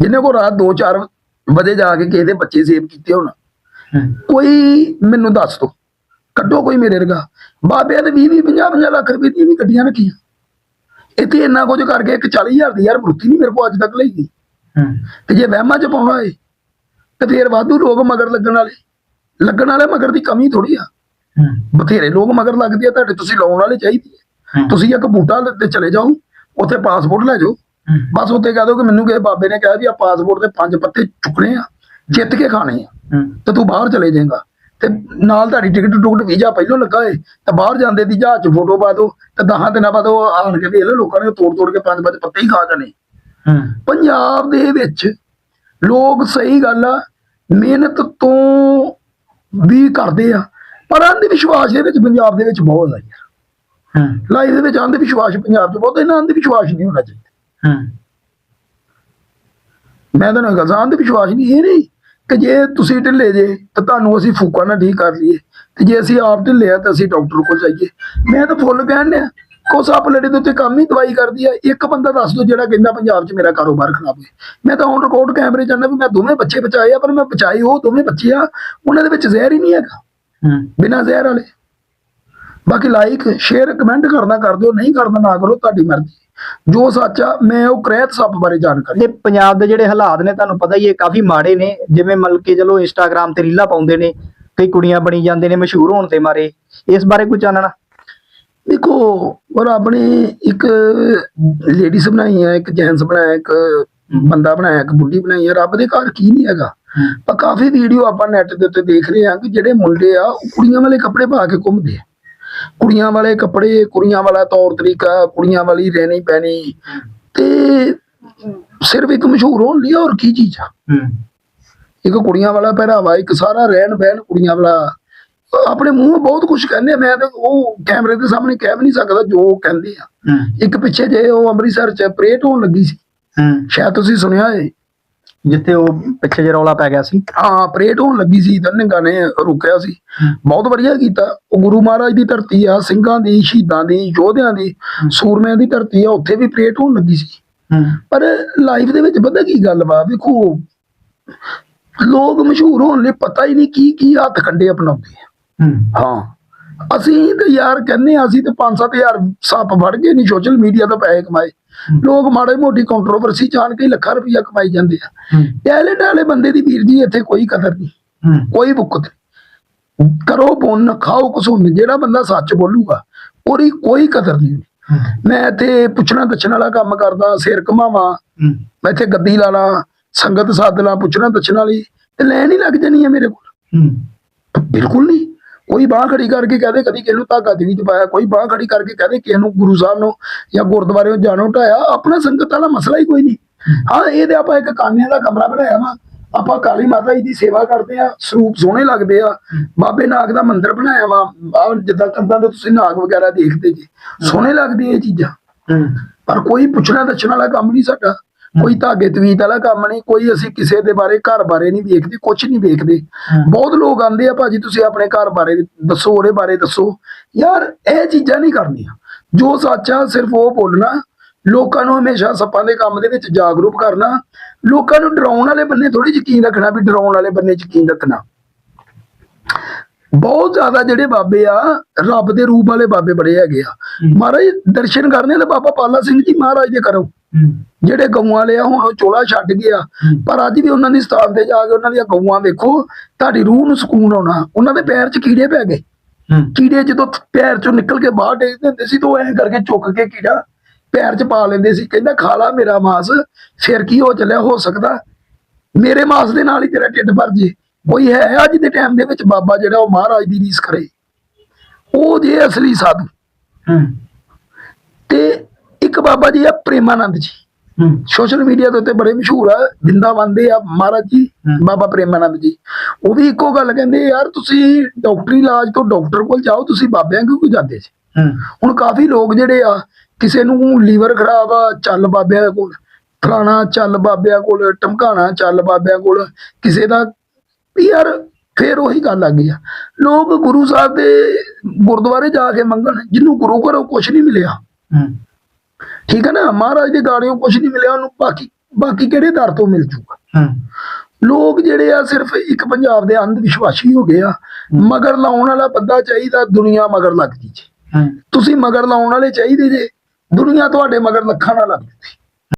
ਜਿਹਨੇ ਕੋ ਰਾਤ 2-4 ਵਜੇ ਜਾ ਕੇ ਕਿਸੇ ਦੇ ਬੱਚੇ ਸੇਵ ਕੀਤੇ ਹੋਣ। ਕੋਈ ਮੈਨੂੰ ਦੱਸ ਦੋ। ਕੱਢੋ ਕੋਈ ਮੇਰੇ ਵਰਗਾ। ਬਾਬਿਆਂ ਦੇ 20 20 50 50 ਲੱਖ ਰੁਪਏ ਦੀਆਂ ਵੀ ਗੱਡੀਆਂ ਰੱਖੀਆਂ। ਇੱਥੇ ਇੰਨਾ ਕੁਝ ਕਰਕੇ ਇੱਕ 40000 ਦੀ ਯਾਰ ਮਰੂਤੀ ਨਹੀਂ ਮੇਰੇ ਕੋਲ ਅੱਜ ਤੱਕ ਲਈ ਗਈ ਤੇ ਜੇ ਵਹਿਮਾਂ ਚ ਪਾਉਣਾ ਏ ਤੇ ਫੇਰ ਵਾਧੂ ਲੋਕ ਮਗਰ ਲੱਗਣ ਵਾਲੇ। ਲੱਗਣ ਵਾਲੇ ਮਗਰ ਦੀ ਕਮੀ ਥੋੜੀ ਆ। ਬਥੇਰੇ ਲੋਕ ਮਗਰ ਲੱਗਦੇ ਆ ਤੁਹਾਡੇ ਤੁਸੀਂ ਲਾਉਣ ਵਾਲੇ ਚਾਹੀਦੇ। ਤੁਸੀਂ ਇੱਕ ਬੂਟਾ ਤੇ ਚਲੇ ਜਾਓ ਉੱਥੇ ਪਾਸਪੋਰਟ ਲੈ ਜਾਓ। ਬਸ ਉੱਥੇ ਕਹਿ ਦੋ ਕਿ ਮੈਨੂੰ ਕਿਸੇ ਬਾਬੇ ਨੇ ਕਿਹਾ ਵੀ ਆ ਪਾਸਪੋਰਟ ਦੇ ਪੰਜ ਪੱਤੇ ਚੁੱਕਣੇ ਆ ਚਿੱਤ ਕੇ ਖਾਣੇ ਆ। ਤੇ ਤੂੰ ਬਾਹਰ ਚਲੇ ਜਾਏਗਾ। ਤੇ ਨਾਲ ਤੁਹਾਡੀ ਟਿਕਟ ਟੁਕਟ ਵੀਜ਼ਾ ਪਹਿਲਾਂ ਲੱਗਾ ਏ ਤੇ ਬਾਹਰ ਜਾਂਦੇ ਦੀ ਜਹਾਜ਼ 'ਚ ਫੋਟੋ ਪਾ ਦਿਓ ਤੇ ਦਹਾਂ ਦਿਨਾਂ ਬਾਅਦ ਉਹ ਆਣ ਕੇ ਵੇਖ ਲਓ ਲੋਕਾਂ ਨੇ ਤੋੜ ਤੋੜ ਕੇ ਪੰਜ ਪੰਜ ਪੱਤੇ ਹੀ ਖਾ ਜਾਣੇ। ਪੰਜਾਬ ਦੇ ਵਿੱਚ ਲੋਕ ਸਹੀ ਗੱਲ ਆ ਮਿਹਨਤ ਤੋਂ ਵੀ ਕਰਦੇ ਆ ਪਰ ਅੰਧ ਵਿਸ਼ਵਾਸ ਦੇ ਵਿੱਚ ਪੰਜਾਬ ਦੇ ਵਿੱਚ ਬਹੁਤ ਆ ਯਾਰ। ਹੂੰ। ਲਾਈਫ ਦੇ ਵਿੱਚ ਅੰਧ ਵਿਸ਼ਵਾਸ ਪੰਜਾਬ 'ਚ ਬਹੁਤ ਇਹਨਾਂ ਅੰਧ ਵਿਸ਼ਵਾਸ ਨਹੀਂ ਹੋਣਾ ਚਾਹੀਦਾ। ਹੂੰ। ਮੈਂ ਤਾਂ ਨਾ ਗੱਲ ਅੰਧ ਵਿਸ਼ਵਾਸ ਨਹੀਂ ਇਹ ਨਹੀਂ ਕਿ ਜੇ ਤੁਸੀਂ ਢਿੱਲੇ ਜੇ ਤਾਂ ਤੁਹਾਨੂੰ ਅਸੀਂ ਫੂਕਾ ਨਾ ਠੀਕ ਕਰ ਲਈਏ। ਤੇ ਜੇ ਅਸੀਂ ਆਪ ਢਿੱਲੇ ਆ ਤਾਂ ਅਸੀਂ ਡਾਕਟਰ ਕੋਲ ਜਾਈਏ। ਮੈਂ ਤਾਂ ਫੁੱਲ ਕਹਿਣ ਡਿਆ ਕੋ ਸੱਪ ਲੜੇ ਦੇ ਉੱਤੇ ਕੰਮ ਹੀ ਦਵਾਈ ਕਰਦੀ ਆ। ਇੱਕ ਬੰਦਾ ਦੱਸ ਦੋ ਜਿਹੜਾ ਕਹਿੰਦਾ ਪੰਜਾਬ 'ਚ ਮੇਰਾ ਕਾਰੋਬਾਰ ਖਰਾਬ ਹੋਇਆ। ਮੈਂ ਤਾਂ ਹੁਣ ਰਿਕਾਰਡ ਕੈਮਰੇ ਜਾਂਦਾ ਵੀ ਮੈਂ ਦੋਵੇਂ ਬੱਚੇ ਬਚਾਏ ਆ ਪਰ ਮੈਂ ਬਚਾਏ ਉਹ ਦੋਵੇਂ ਬੱਚੇ ਆ ਉਹਨਾਂ ਦੇ ਵਿੱਚ ਜ਼ਹਿਰ ਹੀ ਨਹੀਂ ਹੈਗਾ। ਹੂੰ। ਬਿਨਾਂ ਜ਼ਹਿਰ ਵਾਲੇ। ਬਾਕੀ ਲਾਈਕ ਸ਼ੇਅਰ ਕਮੈਂਟ ਕਰਨਾ ਕਰ ਦਿਓ। ਨਹੀਂ ਕਰਨਾ ਨਾ ਕਰੋ ਤੁਹਾਡੀ ਮਰਜ਼ੀ। ਜੋ ਸੱਚ ਆ ਮੈਂ ਉਹ ਕ੍ਰੈਤ ਸੱਪ ਬਾਰੇ ਜਾਣਕਾਰੀ ਤੇ ਪੰਜਾਬ ਦੇ ਜਿਹੜੇ ਹਾਲਾਤ ਨੇ ਤੁਹਾਨੂੰ ਪਤਾ ਹੀ ਹੈ ਕਾਫੀ ਮਾੜੇ ਨੇ। ਜਿਵੇਂ ਮਤਲਬ ਕਿ ਚਲੋ ਇੰਸਟਾਗ੍ਰam ਤੇ ਰੀਲਾਂ ਪਾਉਂਦੇ ਨੇ ਕਈ ਕੁੜੀਆਂ ਬਣੀ ਜਾਂਦੇ ਨੇ ਮਸ਼ਹੂਰ ਹੋਣ ਦੇ ਮਾਰੇ। ਇਸ ਬਾਰੇ ਕੋਈ ਚਾਨਣਾ ਦੇਖੋ ਰੱਬ ਨੇ ਇੱਕ ਲੇਡੀਜ਼ ਬਣਾਈ ਹੈ ਇੱਕ ਜੈਂਟਸ ਬਣਾਇਆ ਇੱਕ ਬੰਦਾ ਬਣਾਇਆ ਇੱਕ ਬੁੱਢੀ ਬਣਾਈ ਹੈ ਰੱਬ ਦੇ ਘਰ ਕੀ ਨਹੀਂ ਹੈਗਾ। ਪਰ ਕਾਫੀ ਵੀਡੀਓ ਆਪਾਂ ਨੈਟ ਦੇ ਉੱਤੇ ਦੇਖ ਰਹੇ ਹਾਂ ਕਿ ਜਿਹੜੇ ਮੁੰਡੇ ਆ ਉਹ ਕੁੜੀਆਂ ਵਾਲੇ ਕੱਪੜੇ ਪਾ ਕੇ ਘੁੰਮਦੇ ਆ। ਕੁੜੀਆਂ ਵਾਲੇ ਕੱਪੜੇ ਕੁੜੀਆਂ ਵਾਲਾ ਤੌਰ ਤਰੀਕਾ ਕੁੜੀਆਂ ਵਾਲੀ ਰਹਿਣੀ ਪੈਣੀ। ਤੇ ਸਿਰਫ ਇੱਕ ਮਸ਼ਹੂਰ ਹੋਣ ਲਈ ਹੋਰ ਕੀ ਚੀਜ਼ ਆ? ਇੱਕ ਕੁੜੀਆਂ ਵਾਲਾ ਪਹਿਰਾਵਾ ਇੱਕ ਸਾਰਾ ਰਹਿਣ ਬਹਿਣ ਕੁੜੀਆਂ ਵਾਲਾ। ਆਪਣੇ ਮੂੰਹ ਬਹੁਤ ਕੁਝ ਕਹਿੰਦੇ ਮੈਂ ਤਾਂ ਉਹ ਕੈਮਰੇ ਦੇ ਸਾਹਮਣੇ ਕਹਿ ਵੀ ਨਹੀਂ ਸਕਦਾ ਜੋ ਉਹ ਕਹਿੰਦੇ ਆ। ਇੱਕ ਪਿੱਛੇ ਜੇ ਉਹ ਅੰਮ੍ਰਿਤਸਰ ਚ ਪ੍ਰੇਟ ਹੋਣ ਲੱਗੀ ਸੀ। ਸ਼ਾਇਦ ਤੁਸੀਂ ਸੁਣਿਆ ਹੈ ਜਿੱਥੇ ਉਹ ਪਿੱਛੇ ਜੇ ਰੌਲਾ ਪੈ ਗਿਆ ਸੀ। ਹਾਂ ਪ੍ਰੇਟ ਹੋਣ ਲੱਗੀ ਸੀ ਤਾਂ ਨਿੰਗਾ ਨੇ ਰੁਕਿਆ ਸੀ। ਬਹੁਤ ਵਧੀਆ ਕੀਤਾ। ਉਹ ਗੁਰੂ ਮਹਾਰਾਜ ਦੀ ਧਰਤੀ ਆ ਸਿੰਘਾਂ ਦੀ ਸ਼ਹੀਦਾਂ ਦੀ ਯੋਧਿਆਂ ਦੀ ਸੂਰਮਿਆਂ ਦੀ ਧਰਤੀ ਆ ਉੱਥੇ ਵੀ ਪ੍ਰੇਟ ਹੋਣ ਲੱਗੀ ਸੀ। ਪਰ ਲਾਈਫ ਦੇ ਵਿੱਚ ਪਤਾ ਕੀ ਗੱਲ ਵਾ ਵੇਖੋ ਲੋਕ ਮਸ਼ਹੂਰ ਹੋਣ ਲਈ ਪਤਾ ਹੀ ਨਹੀਂ ਕੀ ਕੀ ਹੱਥ ਕੰਡੇ ਅਪਣਾਉਂਦੇ ਆ। ਹਾਂ। ਅਸੀਂ ਤੇ ਯਾਰ ਕਹਿੰਦੇ ਹਾਂ ਅਸੀਂ ਤੇ 5-7000 ਸੱਪ ਫੜ ਕੇ ਨਹੀਂ ਸੋਸ਼ਲ ਮੀਡੀਆ ਤੋਂ ਪੈਸੇ ਕਮਾਏ। ਲੋਕ ਮਾੜੇ ਮੋਟੀ ਕੰਟਰੋਵਰਸੀ ਜਾਣ ਕੇ ਲੱਖਾਂ ਰੁਪਈਆ ਕਮਾਈ ਜਾਂਦੇ ਆ। ਟੈਲੈਂਟ ਵਾਲੇ ਬੰਦੇ ਦੀ ਵੀਰ ਜੀ ਇੱਥੇ ਕੋਈ ਕਦਰ ਨਹੀਂ ਕੋਈ ਬੁੱਕਤ ਕਰੋ ਪੁੰਨ ਖਾਓ ਕਸੂਨ ਜਿਹੜਾ ਬੰਦਾ ਸੱਚ ਬੋਲੂਗਾ ਉਹਦੀ ਕੋਈ ਕਦਰ ਨਹੀਂ ਮੈਂ ਇੱਥੇ ਪੁੱਛਣਾ ਦੱਛਣ ਵਾਲਾ ਕੰਮ ਕਰਦਾ ਸਿਰ ਘਮਾਵਾਂ ਮੈਂ ਇੱਥੇ ਗੱਦੀ ਲਾ ਲਾ ਸੰਗਤ ਸੱਦ ਲਾ ਪੁੱਛਣਾ ਦੱਛਣ ਵਾਲੀ ਤੇ ਲੈਣ ਹੀ ਲੱਗ ਜਾਣੀ ਹੈ ਮੇਰੇ ਕੋਲ। ਬਿਲਕੁਲ ਨਹੀਂ। ਕੋਈ ਬਾਹ ਖੜੀ ਕਰਕੇ ਕਹਦੇ ਕਦੀ ਕਿਸੇ ਨੂੰ ਧਾਗਾ ਦੀ ਪਾਇਆ ਕੋਈ ਬਾਹ ਖੜੀ ਕਰਕੇ ਕਹਦੇ ਕਿਸੇ ਨੂੰ ਗੁਰੂ ਸਾਹਿਬ ਨੂੰ ਜਾਂ ਗੁਰਦੁਆਰੇ ਨੂੰ ਜਾਣੋ ਢਾਇਆ ਆਪਣਾ ਸੰਗਤ ਵਾਲਾ ਮਸਲਾ ਹੀ ਕੋਈ ਨਹੀਂ। ਹਾਂ ਇਹਦੇ ਆਪਾਂ ਇੱਕ ਕਾਨਿਆਂ ਦਾ ਕਮਰਾ ਬਣਾਇਆ ਵਾ ਆਪਾਂ ਕਾਲੀ ਮਾਤਾ ਜੀ ਦੀ ਸੇਵਾ ਕਰਦੇ ਆ ਸਰੂਪ ਸੋਹਣੇ ਲੱਗਦੇ ਆ ਬਾਬੇ ਨਾਗ ਦਾ ਮੰਦਿਰ ਬਣਾਇਆ ਵਾ ਜਿੱਦਾਂ ਕੰਧਾਂ ਤੇ ਤੁਸੀਂ ਨਾਗ ਵਗੈਰਾ ਦੇਖਦੇ ਜੀ ਸੋਹਣੇ ਲੱਗਦੇ ਇਹ ਚੀਜ਼ਾਂ। ਪਰ ਕੋਈ ਪੁੱਛਣਾ ਦੱਛਣ ਵਾਲਾ ਕੰਮ ਨਹੀਂ ਸਾਡਾ। ਕੋਈ ਧਾਗੇ ਤਵੀਤ ਵਾਲਾ ਕੰਮ ਨਹੀਂ ਕੋਈ ਅਸੀਂ ਕਿਸੇ ਦੇ ਬਾਰੇ ਘਰ ਬਾਰੇ ਨਹੀਂ ਵੇਖਦੇ ਕੁਝ ਨਹੀਂ ਵੇਖਦੇ। ਬਹੁਤ ਲੋਕ ਆਂਦੇ ਆ ਭਾਜੀ ਤੁਸੀਂ ਆਪਣੇ ਘਰ ਬਾਰੇ ਦੱਸੋ ਉਹਦੇ ਬਾਰੇ ਦੱਸੋ। ਯਾਰ ਇਹ ਚੀਜ਼ਾਂ ਨਹੀਂ ਕਰਨੀਆਂ। ਜੋ ਸੱਚ ਸਿਰਫ ਉਹ ਬੋਲਣਾ। ਲੋਕਾਂ ਨੂੰ ਹਮੇਸ਼ਾ ਸੱਪਾਂ ਦੇ ਕੰਮ ਦੇ ਵਿੱਚ ਜਾਗਰੂਕ ਕਰਨਾ। ਲੋਕਾਂ ਨੂੰ ਡਰਾਉਣ ਵਾਲੇ ਬੰਨੇ ਥੋੜੀ ਯਕੀਨ ਰੱਖਣਾ ਵੀ ਡਰਾਉਣ ਵਾਲੇ ਬੰਨੇ ਯਕੀਨ ਰੱਖਣਾ। ਬਹੁਤ ਜ਼ਿਆਦਾ ਜਿਹੜੇ ਬਾਬੇ ਆ ਰੱਬ ਦੇ ਰੂਪ ਵਾਲੇ ਬਾਬੇ ਬੜੇ ਹੈਗੇ ਆ। ਮਹਾਰਾਜ ਦਰਸ਼ਨ ਕਰਨੇ ਤਾਂ ਬਾਬਾ ਪਾਲਾ ਸਿੰਘ ਜੀ ਮਹਾਰਾਜ ਦੇ ਕਰੋ ਜਿਹੜੇ ਗਊਆਂ ਵਾਲੇ ਆ ਹੁਣ ਉਹ ਚੋਲਾ ਛੱਡ ਗਿਆ ਪਰ ਅੱਜ ਵੀ ਉਹਨਾਂ ਦੀ ਸਥਾਨ ਤੇ ਜਾ ਕੇ ਉਹਨਾਂ ਦੀਆਂ ਗਊਆਂ ਵੇਖੋ ਤੁਹਾਡੀ ਰੂਹ ਨੂੰ ਸਕੂਨ ਆਉਣਾ। ਉਹਨਾਂ ਦੇ ਪੈਰ 'ਚ ਕੀੜੇ ਪੈ ਗਏ। ਕੀੜੇ ਜਦੋਂ ਪੈਰ 'ਚੋਂ ਨਿਕਲ ਕੇ ਬਾਹਰ ਡੇਗਦੇ ਹੁੰਦੇ ਸੀ ਤਾਂ ਉਹ ਐਂ ਕਰਕੇ ਚੁੱਕ ਕੇ ਕੀੜਾ ਪੈਰ 'ਚ ਪਾ ਲੈਂਦੇ ਸੀ। ਕਹਿੰਦਾ ਖਾ ਲਾ ਮੇਰਾ ਮਾਸ ਫਿਰ ਕੀ ਹੋ ਚੱਲਿਆ? ਹੋ ਸਕਦਾ ਮੇਰੇ ਮਾਸ ਦੇ ਨਾਲ ਹੀ ਤੇਰਾ ਢਿੱਡ ਭਰ ਜੇ। ਕੋਈ ਹੈ ਅੱਜ ਦੇ ਟਾਈਮ ਦੇ ਵਿੱਚ ਬਾਬਾ ਜਿਹੜਾ ਉਹ ਮਹਾਰਾਜ ਦੀ ਰੀਸ ਕਰੇ। ਉਹ ਜੇ ਅਸਲੀ ਸਾਧੂ। ਤੇ ਇੱਕ ਬਾਬਾ ਜੀ ਆ ਪ੍ਰੇਮਾਨੰਦ ਜੀ। ਸੋਸ਼ਲ ਮੀਡੀਆ ਦੇ ਉੱਤੇ ਬੜੇ ਮਸ਼ਹੂਰ ਆ ਜਿੰਦਾ ਬੰਦੇ ਆ ਮਹਾਰਾਜ ਜੀ। ਬਾਬਾ ਪ੍ਰੇਮਾਨੰਦ ਜੀ। ਉਹ ਵੀ ਇੱਕੋ ਗੱਲ ਕਹਿੰਦੇ ਯਾਰ ਤੁਸੀਂ ਡਾਕਟਰੀ ਇਲਾਜ ਤੋਂ ਡਾਕਟਰ ਕੋਲ ਜਾਓ ਤੁਸੀਂ ਬਾਬਿਆਂ ਕਿਉਂ ਜਾਂਦੇ ਸੀ? ਹੁਣ ਕਾਫੀ ਲੋਕ ਜਿਹੜੇ ਆ ਕਿਸੇ ਨੂੰ ਲੀਵਰ ਖਰਾਬ ਆ ਚੱਲ ਬਾਬਿਆਂ ਕੋਲ ਫਲਾਣਾ ਚੱਲ ਬਾਬਿਆਂ ਕੋਲ ਟਮਕਾਣਾ ਚੱਲ ਬਾਬਿਆਂ ਕੋਲ ਕਿਸੇ ਦਾ ਵੀ ਯਾਰ ਫੇਰ ਉਹੀ ਗੱਲ ਆ ਗਈ ਆ। ਲੋਕ ਗੁਰੂ ਸਾਹਿਬ ਦੇ ਗੁਰਦੁਆਰੇ ਜਾ ਕੇ ਮੰਗਣ ਜਿਹਨੂੰ ਗੁਰੂ ਘਰੋਂ ਕੁਝ ਨਹੀਂ ਮਿਲਿਆ। ਠੀਕ ਹੈ ਨਾ? ਮਹਾਰਾਜ ਦੇ ਗਾੜਿਓਂ ਕੁਝ ਨਹੀਂ ਮਿਲਿਆ ਉਹਨੂੰ ਬਾਕੀ ਬਾਕੀ ਕਿਹੜੇ ਦਰ ਤੋਂ ਮਿਲ ਜੂਗਾ? ਲੋਕ ਜਿਹੜੇ ਆ ਸਿਰਫ ਇੱਕ ਪੰਜਾਬ ਦੇ ਅੰਧ ਵਿਸ਼ਵਾਸੀ ਹੋ ਗਏ ਆ। ਮਗਰ ਲਾਉਣ ਵਾਲਾ ਬੰਦਾ ਚਾਹੀਦਾ ਦੁਨੀਆ ਮਗਰ ਲੱਗਦੀ ਜੀ ਤੁਸੀਂ ਮਗਰ ਲਾਉਣ ਵਾਲੇ ਚਾਹੀਦੇ ਜੇ। ਦੁਨੀਆ ਤੁਹਾਡੇ ਮਗਰ ਲੱਖਾਂ ਨਾਲ ਲੱਗ ਜੂਗੀ।